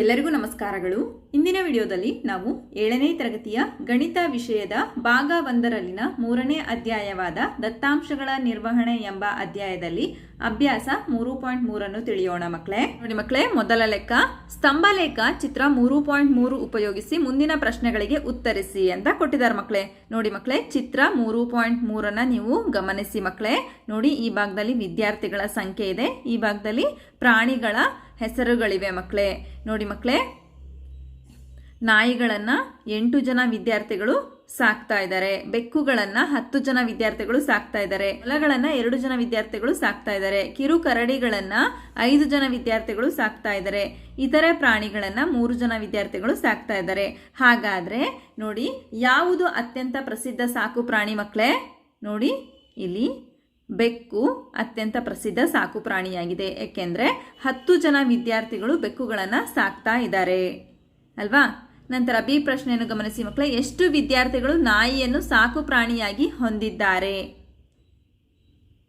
ಎಲ್ಲರಿಗೂ ನಮಸ್ಕಾರಗಳು. ಇಂದಿನ ವಿಡಿಯೋದಲ್ಲಿ ನಾವು ಏಳನೇ ತರಗತಿಯ ಗಣಿತ ವಿಷಯದ ಭಾಗ ಒಂದರಲ್ಲಿನ ಮೂರನೇ ಅಧ್ಯಾಯವಾದ ದತ್ತಾಂಶಗಳ ನಿರ್ವಹಣೆ ಎಂಬ ಅಧ್ಯಾಯದಲ್ಲಿ ಅಭ್ಯಾಸ ಮೂರು ಪಾಯಿಂಟ್ ಮೂರನ್ನು ತಿಳಿಯೋಣ ಮಕ್ಕಳೇ. ನೋಡಿ ಮಕ್ಕಳೇ, ಮೊದಲ ಲೆಕ್ಕ, ಸ್ತಂಭ ಲೇಖ ಚಿತ್ರ ಮೂರು ಪಾಯಿಂಟ್ ಮೂರು ಉಪಯೋಗಿಸಿ ಮುಂದಿನ ಪ್ರಶ್ನೆಗಳಿಗೆ ಉತ್ತರಿಸಿ ಅಂತ ಕೊಟ್ಟಿದ್ದಾರೆ ಮಕ್ಕಳೇ. ನೋಡಿ ಮಕ್ಕಳೇ, ಚಿತ್ರ ಮೂರು ಪಾಯಿಂಟ್ ಮೂರನ್ನ ನೀವು ಗಮನಿಸಿ ಮಕ್ಕಳೇ. ನೋಡಿ, ಈ ಭಾಗದಲ್ಲಿ ವಿದ್ಯಾರ್ಥಿಗಳ ಸಂಖ್ಯೆ ಇದೆ. ಈ ಭಾಗದಲ್ಲಿ ಪ್ರಾಣಿಗಳ ಹೆಸರುಗಳಿವೆ ಮಕ್ಕಳೇ. ನೋಡಿ ಮಕ್ಕಳೇ, ನಾಯಿಗಳನ್ನು ಎಂಟು ಜನ ವಿದ್ಯಾರ್ಥಿಗಳು ಸಾಕ್ತಾ ಇದ್ದಾರೆ. ಬೆಕ್ಕುಗಳನ್ನು ಹತ್ತು ಜನ ವಿದ್ಯಾರ್ಥಿಗಳು ಸಾಕ್ತಾ ಇದ್ದಾರೆ. ಮೊಲಗಳನ್ನ ಎರಡು ಜನ ವಿದ್ಯಾರ್ಥಿಗಳು ಸಾಕ್ತಾ ಇದ್ದಾರೆ. ಕಿರು ಕರಡಿಗಳನ್ನ ಐದು ಜನ ವಿದ್ಯಾರ್ಥಿಗಳು ಸಾಕ್ತಾ ಇದ್ದಾರೆ. ಇತರೆ ಪ್ರಾಣಿಗಳನ್ನು ಮೂರು ಜನ ವಿದ್ಯಾರ್ಥಿಗಳು ಸಾಕ್ತಾ ಇದ್ದಾರೆ. ಹಾಗಾದ್ರೆ ನೋಡಿ, ಯಾವುದು ಅತ್ಯಂತ ಪ್ರಸಿದ್ಧ ಸಾಕು ಪ್ರಾಣಿ ಮಕ್ಕಳೇ? ನೋಡಿ, ಇಲ್ಲಿ ಬೆಕ್ಕು ಅತ್ಯಂತ ಪ್ರಸಿದ್ಧ ಸಾಕು ಪ್ರಾಣಿಯಾಗಿದೆ. ಏಕೆಂದರೆ ಹತ್ತು ಜನ ವಿದ್ಯಾರ್ಥಿಗಳು ಬೆಕ್ಕುಗಳನ್ನು ಸಾಕ್ತಾ ಇದ್ದಾರೆ. ಅಲ್ವಾ? ನಂತರ ಬಿ ಪ್ರಶ್ನೆಯನ್ನು ಗಮನಿಸಿ ಮಕ್ಕಳೇ, ಎಷ್ಟು ವಿದ್ಯಾರ್ಥಿಗಳು ನಾಯಿಯನ್ನು ಸಾಕು ಪ್ರಾಣಿಯಾಗಿ ಹೊಂದಿದ್ದಾರೆ?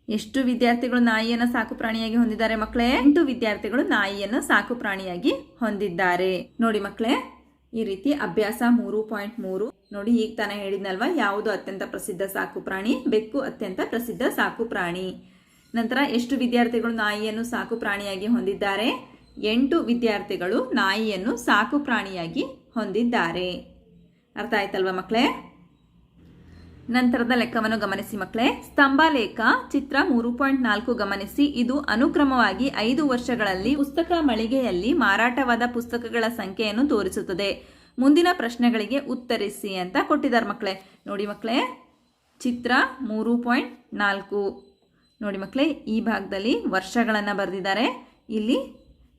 ಎಷ್ಟು ವಿದ್ಯಾರ್ಥಿಗಳು ನಾಯಿಯನ್ನು ಸಾಕು ಪ್ರಾಣಿಯಾಗಿ ಹೊಂದಿದ್ದಾರೆ ಮಕ್ಕಳೇ? ಎಂಟು ವಿದ್ಯಾರ್ಥಿಗಳು ನಾಯಿಯನ್ನು ಸಾಕು ಪ್ರಾಣಿಯಾಗಿ ಹೊಂದಿದ್ದಾರೆ. ನೋಡಿ ಮಕ್ಕಳೇ ಈ ರೀತಿ ಅಭ್ಯಾಸ ಮೂರು ಪಾಯಿಂಟ್ ಮೂರು. ನೋಡಿ, ಈಗ ತಾನೇ ಹೇಳಿದ್ನಲ್ವಾ, ಯಾವುದು ಅತ್ಯಂತ ಪ್ರಸಿದ್ಧ ಸಾಕು ಪ್ರಾಣಿ? ಬೆಕ್ಕು ಅತ್ಯಂತ ಪ್ರಸಿದ್ಧ ಸಾಕು ಪ್ರಾಣಿ. ನಂತರ, ಎಷ್ಟು ವಿದ್ಯಾರ್ಥಿಗಳು ನಾಯಿಯನ್ನು ಸಾಕು ಪ್ರಾಣಿಯಾಗಿ ಹೊಂದಿದ್ದಾರೆ? ಎಂಟು ವಿದ್ಯಾರ್ಥಿಗಳು ನಾಯಿಯನ್ನು ಸಾಕು ಪ್ರಾಣಿಯಾಗಿ ಹೊಂದಿದ್ದಾರೆ. ಅರ್ಥ ಆಯ್ತಲ್ವಾ ಮಕ್ಕಳೇ? ನಂತರದ ಲೆಕ್ಕವನ್ನು ಗಮನಿಸಿ ಮಕ್ಕಳೇ. ಸ್ತಂಭ ಲೇಖ, ಚಿತ್ರ ಮೂರು ಪಾಯಿಂಟ್ ನಾಲ್ಕು ಗಮನಿಸಿ. ಇದು ಅನುಕ್ರಮವಾಗಿ ಐದು ವರ್ಷಗಳಲ್ಲಿ ಪುಸ್ತಕ ಮಳಿಗೆಯಲ್ಲಿ ಮಾರಾಟವಾದ ಪುಸ್ತಕಗಳ ಸಂಖ್ಯೆಯನ್ನು ತೋರಿಸುತ್ತದೆ. ಮುಂದಿನ ಪ್ರಶ್ನೆಗಳಿಗೆ ಉತ್ತರಿಸಿ ಅಂತ ಕೊಟ್ಟಿದ್ದಾರೆ ಮಕ್ಕಳೇ. ನೋಡಿ ಮಕ್ಕಳೇ, ಚಿತ್ರ ಮೂರು ಪಾಯಿಂಟ್ ನಾಲ್ಕು. ನೋಡಿ ಮಕ್ಕಳೇ, ಈ ಭಾಗದಲ್ಲಿ ವರ್ಷಗಳನ್ನು ಬರೆದಿದ್ದಾರೆ. ಇಲ್ಲಿ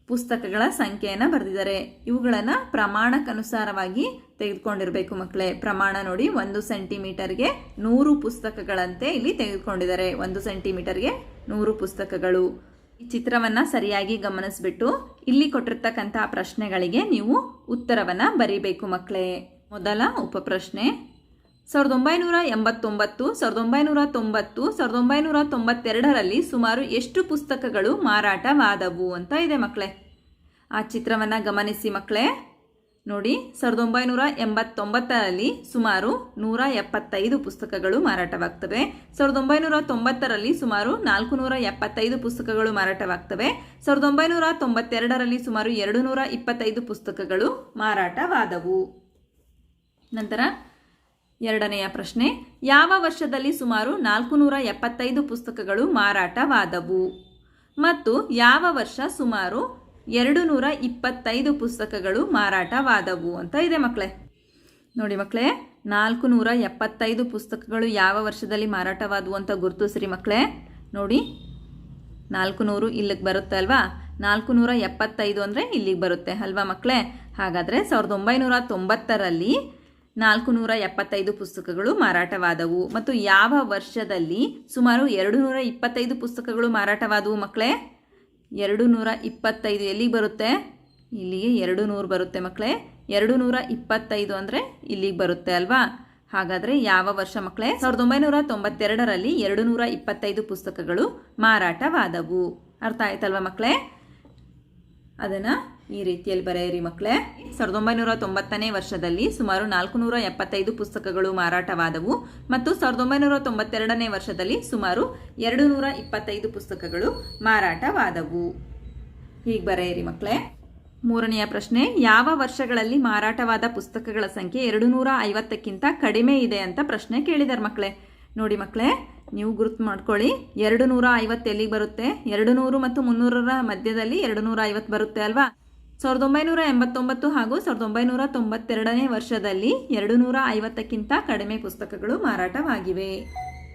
ಪುಸ್ತಕಗಳ ಸಂಖ್ಯೆಯನ್ನು ಬರೆದಿದ್ದಾರೆ. ಇವುಗಳನ್ನು ಪ್ರಮಾಣಕ್ಕನುಸಾರವಾಗಿ ತೆಗೆದುಕೊಂಡಿರಬೇಕು ಮಕ್ಕಳೇ. ಪ್ರಮಾಣ ನೋಡಿ ಒಂದು ಸೆಂಟಿಮೀಟರ್ಗೆ ನೂರು ಪುಸ್ತಕಗಳಂತೆ ಇಲ್ಲಿ ತೆಗೆದುಕೊಂಡಿದ್ದಾರೆ. ಒಂದು ಸೆಂಟಿಮೀಟರ್ಗೆ ನೂರು ಪುಸ್ತಕಗಳು. ಈ ಚಿತ್ರವನ್ನು ಸರಿಯಾಗಿ ಗಮನಿಸ್ಬಿಟ್ಟು ಇಲ್ಲಿ ಕೊಟ್ಟಿರ್ತಕ್ಕಂತಹ ಪ್ರಶ್ನೆಗಳಿಗೆ ನೀವು ಉತ್ತರವನ್ನು ಬರೀಬೇಕು ಮಕ್ಕಳೇ. ಮೊದಲ ಉಪಪ್ರಶ್ನೆ, ಸಾವಿರದ ಒಂಬೈನೂರ ಎಂಬತ್ತೊಂಬತ್ತು, ಸಾವಿರದ ಒಂಬೈನೂರ ತೊಂಬತ್ತು, ಸಾವಿರದ ಒಂಬೈನೂರ ತೊಂಬತ್ತೆರಡರಲ್ಲಿ ಸುಮಾರು ಎಷ್ಟು ಪುಸ್ತಕಗಳು ಮಾರಾಟವಾದವು ಅಂತ ಇದೆ ಮಕ್ಕಳೇ. ಆ ಚಿತ್ರವನ್ನು ಗಮನಿಸಿ ಮಕ್ಕಳೇ. ನೋಡಿ ಸಾವಿರದ ಒಂಬೈನೂರ ಎಂಬತ್ತೊಂಬತ್ತರಲ್ಲಿ ಸುಮಾರು ನೂರ ಎಪ್ಪತ್ತೈದು ಪುಸ್ತಕಗಳು ಮಾರಾಟವಾಗ್ತವೆ. ಸಾವಿರದ ಒಂಬೈನೂರ ತೊಂಬತ್ತರಲ್ಲಿ ಸುಮಾರು ನಾಲ್ಕು ನೂರ ಎಪ್ಪತ್ತೈದು ಪುಸ್ತಕಗಳು ಮಾರಾಟವಾಗ್ತವೆ. ಸಾವಿರದ ಒಂಬೈನೂರ ತೊಂಬತ್ತೆರಡರಲ್ಲಿ ಸುಮಾರು ಎರಡು ನೂರ ಇಪ್ಪತ್ತೈದು ಪುಸ್ತಕಗಳು ಮಾರಾಟವಾದವು. ನಂತರ ಎರಡನೆಯ ಪ್ರಶ್ನೆ, ಯಾವ ವರ್ಷದಲ್ಲಿ ಸುಮಾರು ನಾಲ್ಕು ನೂರ ಎಪ್ಪತ್ತೈದು ಪುಸ್ತಕಗಳು ಮಾರಾಟವಾದವು? ಮತ್ತು ಯಾವ ವರ್ಷ ಸುಮಾರು ಎರಡು ನೂರ ಇಪ್ಪತ್ತೈದು ಪುಸ್ತಕಗಳು ಮಾರಾಟವಾದವು ಅಂತ ಇದೆ ಮಕ್ಕಳೇ ನೋಡಿ ಮಕ್ಕಳೇ ನಾಲ್ಕು ನೂರ ಎಪ್ಪತ್ತೈದು ಪುಸ್ತಕಗಳು ಯಾವ ವರ್ಷದಲ್ಲಿ ಮಾರಾಟವಾದವು ಅಂತ ಗುರುತಿಸ್ರಿ ಮಕ್ಕಳೇ ನೋಡಿ, ನಾಲ್ಕು ನೂರು ಇಲ್ಲಿಗೆ ಬರುತ್ತೆ ಅಲ್ವಾ? ನಾಲ್ಕು ನೂರ ಎಪ್ಪತ್ತೈದು ಅಂದರೆ ಇಲ್ಲಿಗೆ ಬರುತ್ತೆ ಅಲ್ವಾ ಮಕ್ಕಳೇ ಹಾಗಾದರೆ ಸಾವಿರದ ಒಂಬೈನೂರ ತೊಂಬತ್ತರಲ್ಲಿ ನಾಲ್ಕು ನೂರ ಎಪ್ಪತ್ತೈದು ಪುಸ್ತಕಗಳು ಮಾರಾಟವಾದವು. ಮತ್ತು ಯಾವ ವರ್ಷದಲ್ಲಿ ಸುಮಾರು ಎರಡು ನೂರ ಇಪ್ಪತ್ತೈದು ಪುಸ್ತಕಗಳು ಮಾರಾಟವಾದವು ಮಕ್ಕಳೇ ಎರಡು ನೂರ ಇಪ್ಪತ್ತೈದು ಎಲ್ಲಿಗೆ ಬರುತ್ತೆ? ಇಲ್ಲಿಗೆ ಎರಡು ನೂರು ಬರುತ್ತೆ ಮಕ್ಕಳೇ ಎರಡು ನೂರ ಇಪ್ಪತ್ತೈದು ಅಂದರೆ ಇಲ್ಲಿಗೆ ಬರುತ್ತೆ ಅಲ್ವಾ? ಹಾಗಾದರೆ ಯಾವ ವರ್ಷ ಮಕ್ಕಳೇ ಸಾವಿರದ ಒಂಬೈನೂರ ತೊಂಬತ್ತೆರಡರಲ್ಲಿ ಎರಡು ನೂರ ಇಪ್ಪತ್ತೈದು ಪುಸ್ತಕಗಳು ಮಾರಾಟವಾದವು. ಅರ್ಥ ಆಯ್ತಲ್ವಾ ಮಕ್ಕಳೇ ಅದನ್ನು ಈ ರೀತಿಯಲ್ಲಿ ಬರೆಯಿರಿ ಮಕ್ಕಳೇ. ಸಾವಿರದ ಒಂಬೈನೂರ ತೊಂಬತ್ತನೇ ವರ್ಷದಲ್ಲಿ ಸುಮಾರು ನಾಲ್ಕು ನೂರ ಎಪ್ಪತ್ತೈದು ಪುಸ್ತಕಗಳು ಮಾರಾಟವಾದವು ಮತ್ತು ಸಾವಿರದ ಒಂಬೈನೂರ ತೊಂಬತ್ತೆರಡನೇ ವರ್ಷದಲ್ಲಿ ಸುಮಾರು ಎರಡು ನೂರ ಇಪ್ಪತ್ತೈದು ಪುಸ್ತಕಗಳು ಮಾರಾಟವಾದವು. ಹೀಗೆ ಬರೆಯಿರಿ ಮಕ್ಕಳೇ. ಮೂರನೆಯ ಪ್ರಶ್ನೆ, ಯಾವ ವರ್ಷಗಳಲ್ಲಿ ಮಾರಾಟವಾದ ಪುಸ್ತಕಗಳ ಸಂಖ್ಯೆ ಎರಡು ನೂರ ಐವತ್ತಕ್ಕಿಂತ ಕಡಿಮೆ ಇದೆ ಅಂತ ಪ್ರಶ್ನೆ ಕೇಳಿದಾರೆ ಮಕ್ಕಳೇ. ನೋಡಿ ಮಕ್ಕಳೇ, ನೀವು ಗುರುತು ಮಾಡ್ಕೊಳ್ಳಿ. ಎರಡು ನೂರ ಐವತ್ತು ಎಲ್ಲಿಗೆ ಬರುತ್ತೆ? ಎರಡು ನೂರು ಮತ್ತು ಮುನ್ನೂರರ ಮಧ್ಯದಲ್ಲಿ ಎರಡು ನೂರ ಐವತ್ತು ಬರುತ್ತೆ ಅಲ್ವಾ? ಸಾವಿರದ ಒಂಬೈನೂರ ಎಂಬತ್ತೊಂಬತ್ತು ಹಾಗೂ ಸಾವಿರದ ಒಂಬೈನೂರ ತೊಂಬತ್ತೆರಡನೇ ವರ್ಷದಲ್ಲಿ ಎರಡು ನೂರ ಐವತ್ತಕ್ಕಿಂತ ಕಡಿಮೆ ಪುಸ್ತಕಗಳು ಮಾರಾಟವಾಗಿವೆ.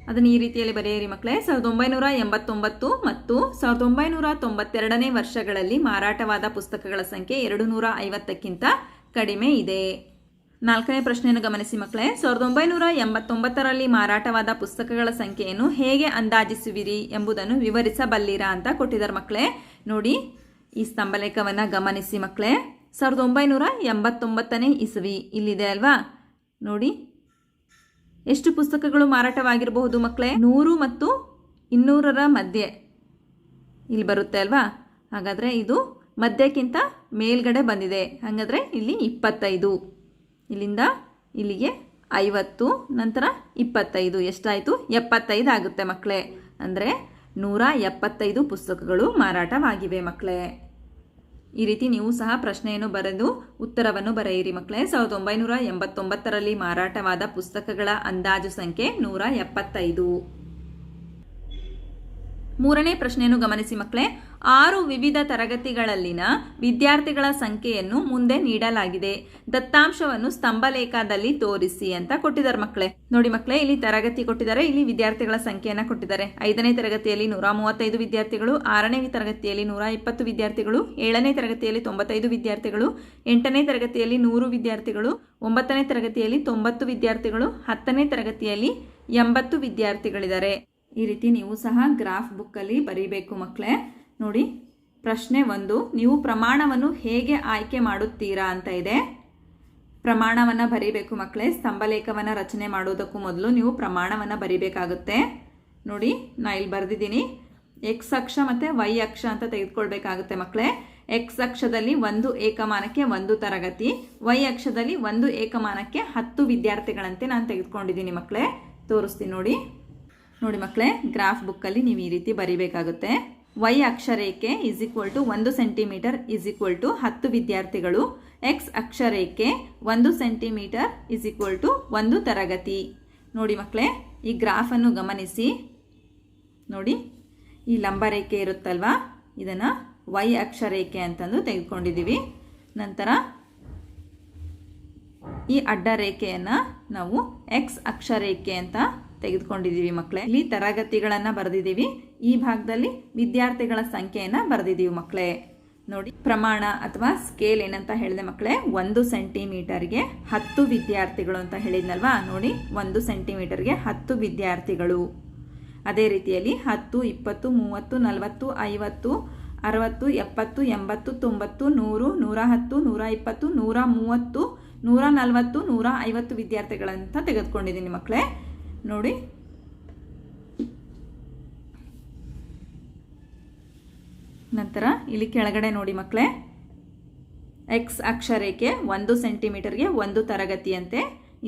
ಅದನ್ನು ಈ ರೀತಿಯಲ್ಲಿ ಬರೆಯಿರಿ ಮಕ್ಕಳೇ. ಸಾವಿರದ ಒಂಬೈನೂರ ಎಂಬತ್ತೊಂಬತ್ತು ಮತ್ತು ಸಾವಿರದ ಒಂಬೈನೂರ ತೊಂಬತ್ತೆರಡನೇ ವರ್ಷಗಳಲ್ಲಿ ಮಾರಾಟವಾದ ಪುಸ್ತಕಗಳ ಸಂಖ್ಯೆ ಎರಡು ನೂರ ಐವತ್ತಕ್ಕಿಂತ ಕಡಿಮೆ ಇದೆ. ನಾಲ್ಕನೇ ಪ್ರಶ್ನೆಯನ್ನು ಗಮನಿಸಿ ಮಕ್ಕಳೇ. ಸಾವಿರದ ಒಂಬೈನೂರ ಎಂಬತ್ತೊಂಬತ್ತರಲ್ಲಿ ಮಾರಾಟವಾದ ಪುಸ್ತಕಗಳ ಸಂಖ್ಯೆಯನ್ನು ಹೇಗೆ ಅಂದಾಜಿಸುವಿರಿ ಎಂಬುದನ್ನು ವಿವರಿಸಬಲ್ಲಿರಾ ಅಂತ ಕೊಟ್ಟಿದ್ದಾರೆ ಮಕ್ಕಳೇ. ನೋಡಿ ಈ ಸ್ತಂಭಲೇಖವನ್ನ ಗಮನಿಸಿ ಮಕ್ಕಳೇ ಸಾವಿರದ ಒಂಬೈನೂರ ಎಂಬತ್ತೊಂಬತ್ತನೇ ಇಸವಿ ಇಲ್ಲಿದೆ ಅಲ್ವಾ? ನೋಡಿ. ಎಷ್ಟು ಪುಸ್ತಕಗಳು ಮಾರಾಟವಾಗಿರಬಹುದು ಮಕ್ಕಳೇ ನೂರು ಮತ್ತು ಇನ್ನೂರರ ಮಧ್ಯೆ. ಇಲ್ಲಿ ಬರುತ್ತೆ ಅಲ್ವಾ? ಹಾಗಾದರೆ ಇದು ಮಧ್ಯಕ್ಕಿಂತ ಮೇಲ್ಗಡೆ ಬಂದಿದೆ. ಹಾಗಾದರೆ ಇಲ್ಲಿ ಇಪ್ಪತ್ತೈದು. ಇಲ್ಲಿಂದ ಇಲ್ಲಿಗೆ ಐವತ್ತು, ನಂತರ ಇಪ್ಪತ್ತೈದು. ಎಷ್ಟಾಯಿತು? ಎಪ್ಪತ್ತೈದು ಆಗುತ್ತೆ ಮಕ್ಕಳೇ ಅಂದರೆ ನೂರ ಎಪ್ಪತ್ತೈದು ಪುಸ್ತಕಗಳು ಮಾರಾಟವಾಗಿವೆ ಮಕ್ಕಳೇ ಈ ರೀತಿ ನೀವು ಸಹ ಪ್ರಶ್ನೆಯನ್ನು ಬರೆದು ಉತ್ತರವನ್ನು ಬರೆಯಿರಿ ಮಕ್ಕಳೇ. ಸಾವಿರದ ಒಂಬೈನೂರ ಎಂಬತ್ತೊಂಬತ್ತರಲ್ಲಿ ಮಾರಾಟವಾದ ಪುಸ್ತಕಗಳ ಅಂದಾಜು ಸಂಖ್ಯೆ ನೂರ ಎಪ್ಪತ್ತೈದು. ಮೂರನೇ ಪ್ರಶ್ನೆಯನ್ನು ಗಮನಿಸಿ ಮಕ್ಕಳೇ. ಆರು ವಿವಿಧ ತರಗತಿಗಳಲ್ಲಿನ ವಿದ್ಯಾರ್ಥಿಗಳ ಸಂಖ್ಯೆಯನ್ನು ಮುಂದೆ ನೀಡಲಾಗಿದೆ. ದತ್ತಾಂಶವನ್ನು ಸ್ತಂಭಲೇಖದಲ್ಲಿ ತೋರಿಸಿ ಅಂತ ಕೊಟ್ಟಿದ್ದಾರೆ ಮಕ್ಕಳೇ. ನೋಡಿ ಮಕ್ಕಳೇ, ಇಲ್ಲಿ ತರಗತಿ ಕೊಟ್ಟಿದ್ದಾರೆ, ಇಲ್ಲಿ ವಿದ್ಯಾರ್ಥಿಗಳ ಸಂಖ್ಯೆಯನ್ನು ಕೊಟ್ಟಿದ್ದಾರೆ. ಐದನೇ ತರಗತಿಯಲ್ಲಿ ನೂರ ಮೂವತ್ತೈದು ವಿದ್ಯಾರ್ಥಿಗಳು, ಆರನೇ ತರಗತಿಯಲ್ಲಿ ನೂರ ಇಪ್ಪತ್ತು ವಿದ್ಯಾರ್ಥಿಗಳು, ಏಳನೇ ತರಗತಿಯಲ್ಲಿ ತೊಂಬತ್ತೈದು ವಿದ್ಯಾರ್ಥಿಗಳು, ಎಂಟನೇ ತರಗತಿಯಲ್ಲಿ ನೂರು ವಿದ್ಯಾರ್ಥಿಗಳು, ಒಂಬತ್ತನೇ ತರಗತಿಯಲ್ಲಿ ತೊಂಬತ್ತು ವಿದ್ಯಾರ್ಥಿಗಳು, ಹತ್ತನೇ ತರಗತಿಯಲ್ಲಿ ಎಂಬತ್ತು ವಿದ್ಯಾರ್ಥಿಗಳಿದ್ದಾರೆ. ಈ ರೀತಿ ನೀವು ಸಹ ಗ್ರಾಫ್ ಬುಕ್ಕಲ್ಲಿ ಬರೀಬೇಕು ಮಕ್ಕಳೇ. ನೋಡಿ, ಪ್ರಶ್ನೆ ಒಂದು, ನೀವು ಪ್ರಮಾಣವನ್ನು ಹೇಗೆ ಆಯ್ಕೆ ಮಾಡುತ್ತೀರಾ ಅಂತ ಇದೆ. ಪ್ರಮಾಣವನ್ನು ಬರೀಬೇಕು ಮಕ್ಕಳೇ ಸ್ತಂಭಲೇಖವನ್ನು ರಚನೆ ಮಾಡೋದಕ್ಕೂ ಮೊದಲು ನೀವು ಪ್ರಮಾಣವನ್ನು ಬರೀಬೇಕಾಗುತ್ತೆ. ನೋಡಿ, ನಾ ಇಲ್ಲಿ ಬರೆದಿದ್ದೀನಿ. ಎಕ್ಸ್ ಅಕ್ಷ ಮತ್ತು ವೈ ಅಕ್ಷ ಅಂತ ತೆಗೆದುಕೊಳ್ಬೇಕಾಗುತ್ತೆ ಮಕ್ಕಳೇ ಎಕ್ಸ್ ಅಕ್ಷದಲ್ಲಿ ಒಂದು ಏಕಮಾನಕ್ಕೆ ಒಂದು ತರಗತಿ ವೈ ಅಕ್ಷದಲ್ಲಿ ಒಂದು ಏಕಮಾನಕ್ಕೆ ಹತ್ತು ವಿದ್ಯಾರ್ಥಿಗಳಂತೆ ನಾನು ತೆಗೆದುಕೊಂಡಿದ್ದೀನಿ ಮಕ್ಕಳೇ ತೋರಿಸ್ತೀನಿ ನೋಡಿ. ನೋಡಿ ಮಕ್ಕಳೇ ಗ್ರಾಫ್ ಬುಕ್ಕಲ್ಲಿ ನೀವು ಈ ರೀತಿ ಬರಿಬೇಕಾಗುತ್ತೆ. ವೈ ಅಕ್ಷರೇಖೆ ಇಸ್ ಈಕ್ವಲ್ ಟು ಒಂದು ಸೆಂಟಿಮೀಟರ್ ಇಸ್ ಈಕ್ವಲ್ ಟು ಹತ್ತು ವಿದ್ಯಾರ್ಥಿಗಳು. ಎಕ್ಸ್ ಅಕ್ಷರೇಖೆ ಒಂದು ಸೆಂಟಿಮೀಟರ್ ಇಸ್ ಈಕ್ವಲ್ ಟು ಒಂದು ತರಗತಿ. ನೋಡಿ ಮಕ್ಕಳೇ ಈ ಗ್ರಾಫನ್ನು ಗಮನಿಸಿ. ನೋಡಿ, ಈ ಲಂಬರೇಖೆ ಇರುತ್ತಲ್ವಾ? ಇದನ್ನು ವೈ ಅಕ್ಷರೇಖೆ ಅಂತಂದು ತೆಗೆದುಕೊಂಡಿದ್ದೀವಿ ನಂತರ ಈ ಅಡ್ಡ ರೇಖೆಯನ್ನು ನಾವು ಎಕ್ಸ್ ಅಕ್ಷರೇಖೆ ಅಂತ ತೆಗೆದುಕೊಂಡಿದ್ದೀವಿ ಮಕ್ಕಳೇ. ಇಲ್ಲಿ ತರಗತಿಗಳನ್ನು ಬರೆದಿದ್ದೀವಿ. ಈ ಭಾಗದಲ್ಲಿ ವಿದ್ಯಾರ್ಥಿಗಳ ಸಂಖ್ಯೆಯನ್ನು ಬರೆದಿದ್ದೀವಿ ಮಕ್ಕಳೇ. ನೋಡಿ, ಪ್ರಮಾಣ ಅಥವಾ ಸ್ಕೇಲ್ ಏನಂತ ಹೇಳಿದೆ ಮಕ್ಕಳೇ. ಒಂದು ಸೆಂಟಿಮೀಟರ್ಗೆ ಹತ್ತು ವಿದ್ಯಾರ್ಥಿಗಳು ಅಂತ ಹೇಳಿದ್ನಲ್ವಾ? ನೋಡಿ, ಒಂದು ಸೆಂಟಿಮೀಟರ್ಗೆ ಹತ್ತು ವಿದ್ಯಾರ್ಥಿಗಳು. ಅದೇ ರೀತಿಯಲ್ಲಿ ಹತ್ತು, ಇಪ್ಪತ್ತು, ಮೂವತ್ತು, ನಲವತ್ತು, ಐವತ್ತು, ಅರವತ್ತು, ಎಪ್ಪತ್ತು, ಎಂಬತ್ತು, ತೊಂಬತ್ತು, ನೂರು, ನೂರ ಹತ್ತು, ನೂರ ಇಪ್ಪತ್ತು, ನೂರ ಮೂವತ್ತು, ನೂರ ನಲವತ್ತು, ನೂರ ಐವತ್ತು ವಿದ್ಯಾರ್ಥಿಗಳಂತ ತೆಗೆದುಕೊಂಡಿದ್ದೀನಿ ಮಕ್ಕಳೇ. ನೋಡಿ. ನಂತರ ಇಲ್ಲಿ ಕೆಳಗಡೆ ನೋಡಿ ಮಕ್ಕಳೇ ಎಕ್ಸ್ ಅಕ್ಷರೇಖೆ ಒಂದು ಸೆಂಟಿಮೀಟರ್ಗೆ ಒಂದು ತರಗತಿಯಂತೆ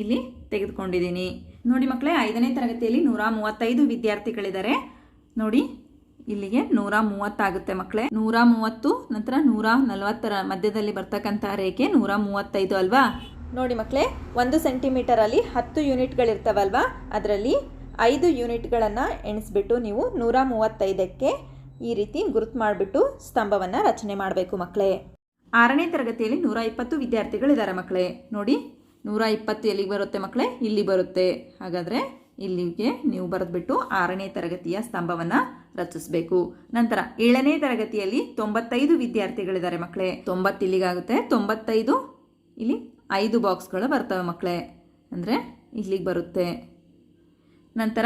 ಇಲ್ಲಿ ತೆಗೆದುಕೊಂಡಿದ್ದೀನಿ. ನೋಡಿ ಮಕ್ಕಳೇ ಐದನೇ ತರಗತಿಯಲ್ಲಿ ನೂರ ಮೂವತ್ತೈದು ವಿದ್ಯಾರ್ಥಿಗಳಿದ್ದಾರೆ. ನೋಡಿ, ಇಲ್ಲಿಗೆ ನೂರ ಮೂವತ್ತಾಗುತ್ತೆ ಮಕ್ಕಳೇ ನೂರ ಮೂವತ್ತು ನಂತರ ನೂರ ನಲವತ್ತರ ಮಧ್ಯದಲ್ಲಿ ಬರ್ತಕ್ಕಂಥ ರೇಖೆ ನೂರ ಮೂವತ್ತೈದು ಅಲ್ವಾ? ನೋಡಿ ಮಕ್ಕಳೇ ಒಂದು ಸೆಂಟಿಮೀಟರಲ್ಲಿ ಹತ್ತು ಯೂನಿಟ್ಗಳಿರ್ತಾವಲ್ವಾ? ಅದರಲ್ಲಿ ಐದು ಯೂನಿಟ್ಗಳನ್ನು ಎಣಿಸ್ಬಿಟ್ಟು ನೀವು ನೂರ ಮೂವತ್ತೈದಕ್ಕೆ ಈ ರೀತಿ ಗುರುತು ಮಾಡಿಬಿಟ್ಟು ಸ್ತಂಭವನ್ನು ರಚನೆ ಮಾಡಬೇಕು ಮಕ್ಕಳೇ ಆರನೇ ತರಗತಿಯಲ್ಲಿ ನೂರ ಇಪ್ಪತ್ತು ವಿದ್ಯಾರ್ಥಿಗಳಿದ್ದಾರೆ ಮಕ್ಕಳೇ ನೋಡಿ, ನೂರ ಇಪ್ಪತ್ತು ಎಲ್ಲಿಗೆ ಬರುತ್ತೆ ಮಕ್ಕಳೇ ಇಲ್ಲಿ ಬರುತ್ತೆ. ಹಾಗಾದರೆ ಇಲ್ಲಿಗೆ ನೀವು ಬರೆದ್ಬಿಟ್ಟು ಆರನೇ ತರಗತಿಯ ಸ್ತಂಭವನ್ನು ರಚಿಸಬೇಕು. ನಂತರ ಏಳನೇ ತರಗತಿಯಲ್ಲಿ ತೊಂಬತ್ತೈದು ವಿದ್ಯಾರ್ಥಿಗಳಿದ್ದಾರೆ ಮಕ್ಕಳೇ ತೊಂಬತ್ತು ಇಲ್ಲಿಗಾಗುತ್ತೆ, ತೊಂಬತ್ತೈದು ಇಲ್ಲಿ ಐದು ಬಾಕ್ಸ್ಗಳು ಬರ್ತವೆ ಮಕ್ಕಳೇ. ಅಂದರೆ ಇಲ್ಲಿಗೆ ಬರುತ್ತೆ. ನಂತರ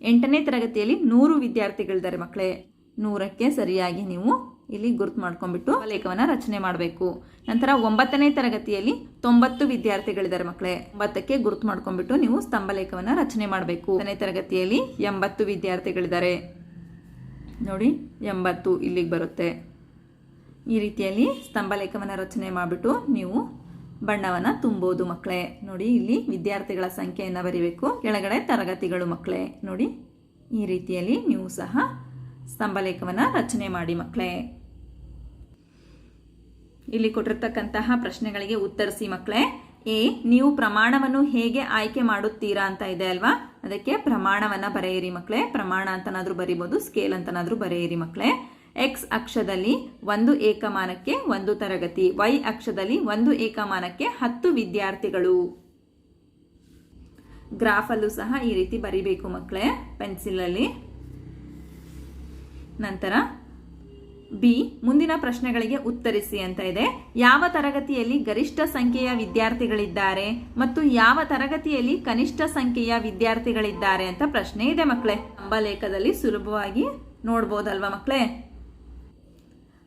ಎಂಟನೇ ತರಗತಿಯಲ್ಲಿ ನೂರು ವಿದ್ಯಾರ್ಥಿಗಳಿದ್ದಾರೆ ಮಕ್ಕಳೇ. ನೂರಕ್ಕೆ ಸರಿಯಾಗಿ ನೀವು ಇಲ್ಲಿ ಗುರುತು ಮಾಡ್ಕೊಂಡ್ಬಿಟ್ಟು ಲೇಖವನ್ನು ರಚನೆ ಮಾಡಬೇಕು. ನಂತರ ಒಂಬತ್ತನೇ ತರಗತಿಯಲ್ಲಿ ತೊಂಬತ್ತು ವಿದ್ಯಾರ್ಥಿಗಳಿದ್ದಾರೆ ಮಕ್ಕಳೇ. ಒಂಬತ್ತಕ್ಕೆ ಗುರುತು ಮಾಡ್ಕೊಂಡ್ಬಿಟ್ಟು ನೀವು ಸ್ತಂಭ ಲೇಖವನ್ನು ರಚನೆ ಮಾಡಬೇಕು. ಹತ್ತನೇ ತರಗತಿಯಲ್ಲಿ ಎಂಬತ್ತು ವಿದ್ಯಾರ್ಥಿಗಳಿದ್ದಾರೆ. ನೋಡಿ, ಎಂಬತ್ತು ಇಲ್ಲಿಗೆ ಬರುತ್ತೆ. ಈ ರೀತಿಯಲ್ಲಿ ಸ್ತಂಭ ಲೇಖವನ್ನು ರಚನೆ ಮಾಡಿಬಿಟ್ಟು ನೀವು ಬಣ್ಣವನ್ನು ತುಂಬೋದು ಮಕ್ಕಳೇ ನೋಡಿ, ಇಲ್ಲಿ ವಿದ್ಯಾರ್ಥಿಗಳ ಸಂಖ್ಯೆಯನ್ನು ಬರಿಬೇಕು. ಕೆಳಗಡೆ ತರಗತಿಗಳು ಮಕ್ಕಳೇ ನೋಡಿ, ಈ ರೀತಿಯಲ್ಲಿ ನೀವು ಸಹ ಸ್ತಂಭಲೇಖವನ್ನು ರಚನೆ ಮಾಡಿ ಮಕ್ಕಳೇ ಇಲ್ಲಿ ಕೊಟ್ಟಿರ್ತಕ್ಕಂತಹ ಪ್ರಶ್ನೆಗಳಿಗೆ ಉತ್ತರಿಸಿ ಮಕ್ಕಳೇ ಎ, ನೀವು ಪ್ರಮಾಣವನ್ನು ಹೇಗೆ ಆಯ್ಕೆ ಮಾಡುತ್ತೀರಾ ಅಂತ ಇದೆ ಅಲ್ವಾ? ಅದಕ್ಕೆ ಪ್ರಮಾಣವನ್ನು ಬರೆಯಿರಿ ಮಕ್ಕಳೇ ಪ್ರಮಾಣ ಅಂತನಾದರೂ ಬರಿಬೋದು, ಸ್ಕೇಲ್ ಅಂತನಾದರೂ ಬರೆಯಿರಿ ಮಕ್ಕಳೇ ಎಕ್ಸ್ ಅಕ್ಷದಲ್ಲಿ ಒಂದು ಏಕಮಾನಕ್ಕೆ ಒಂದು ತರಗತಿ ವೈ ಅಕ್ಷದಲ್ಲಿ ಒಂದು ಏಕಮಾನಕ್ಕೆ ಹತ್ತು ವಿದ್ಯಾರ್ಥಿಗಳು. ಗ್ರಾಫಲ್ಲೂ ಸಹ ಈ ರೀತಿ ಬರಿಬೇಕು ಮಕ್ಕಳೇ ಪೆನ್ಸಿಲಲ್ಲಿ ನಂತರ ಬಿ ಮುಂದಿನ ಪ್ರಶ್ನೆಗಳಿಗೆ ಉತ್ತರಿಸಿ ಅಂತ ಇದೆ. ಯಾವ ತರಗತಿಯಲ್ಲಿ ಗರಿಷ್ಠ ಸಂಖ್ಯೆಯ ವಿದ್ಯಾರ್ಥಿಗಳಿದ್ದಾರೆ ಮತ್ತು ಯಾವ ತರಗತಿಯಲ್ಲಿ ಕನಿಷ್ಠ ಸಂಖ್ಯೆಯ ವಿದ್ಯಾರ್ಥಿಗಳಿದ್ದಾರೆ ಅಂತ ಪ್ರಶ್ನೆ ಇದೆ ಮಕ್ಕಳೇ. ಅಂಬಲೇಖದಲ್ಲಿ ಸುಲಭವಾಗಿ ನೋಡ್ಬೋದಲ್ವಾ ಮಕ್ಕಳೇ?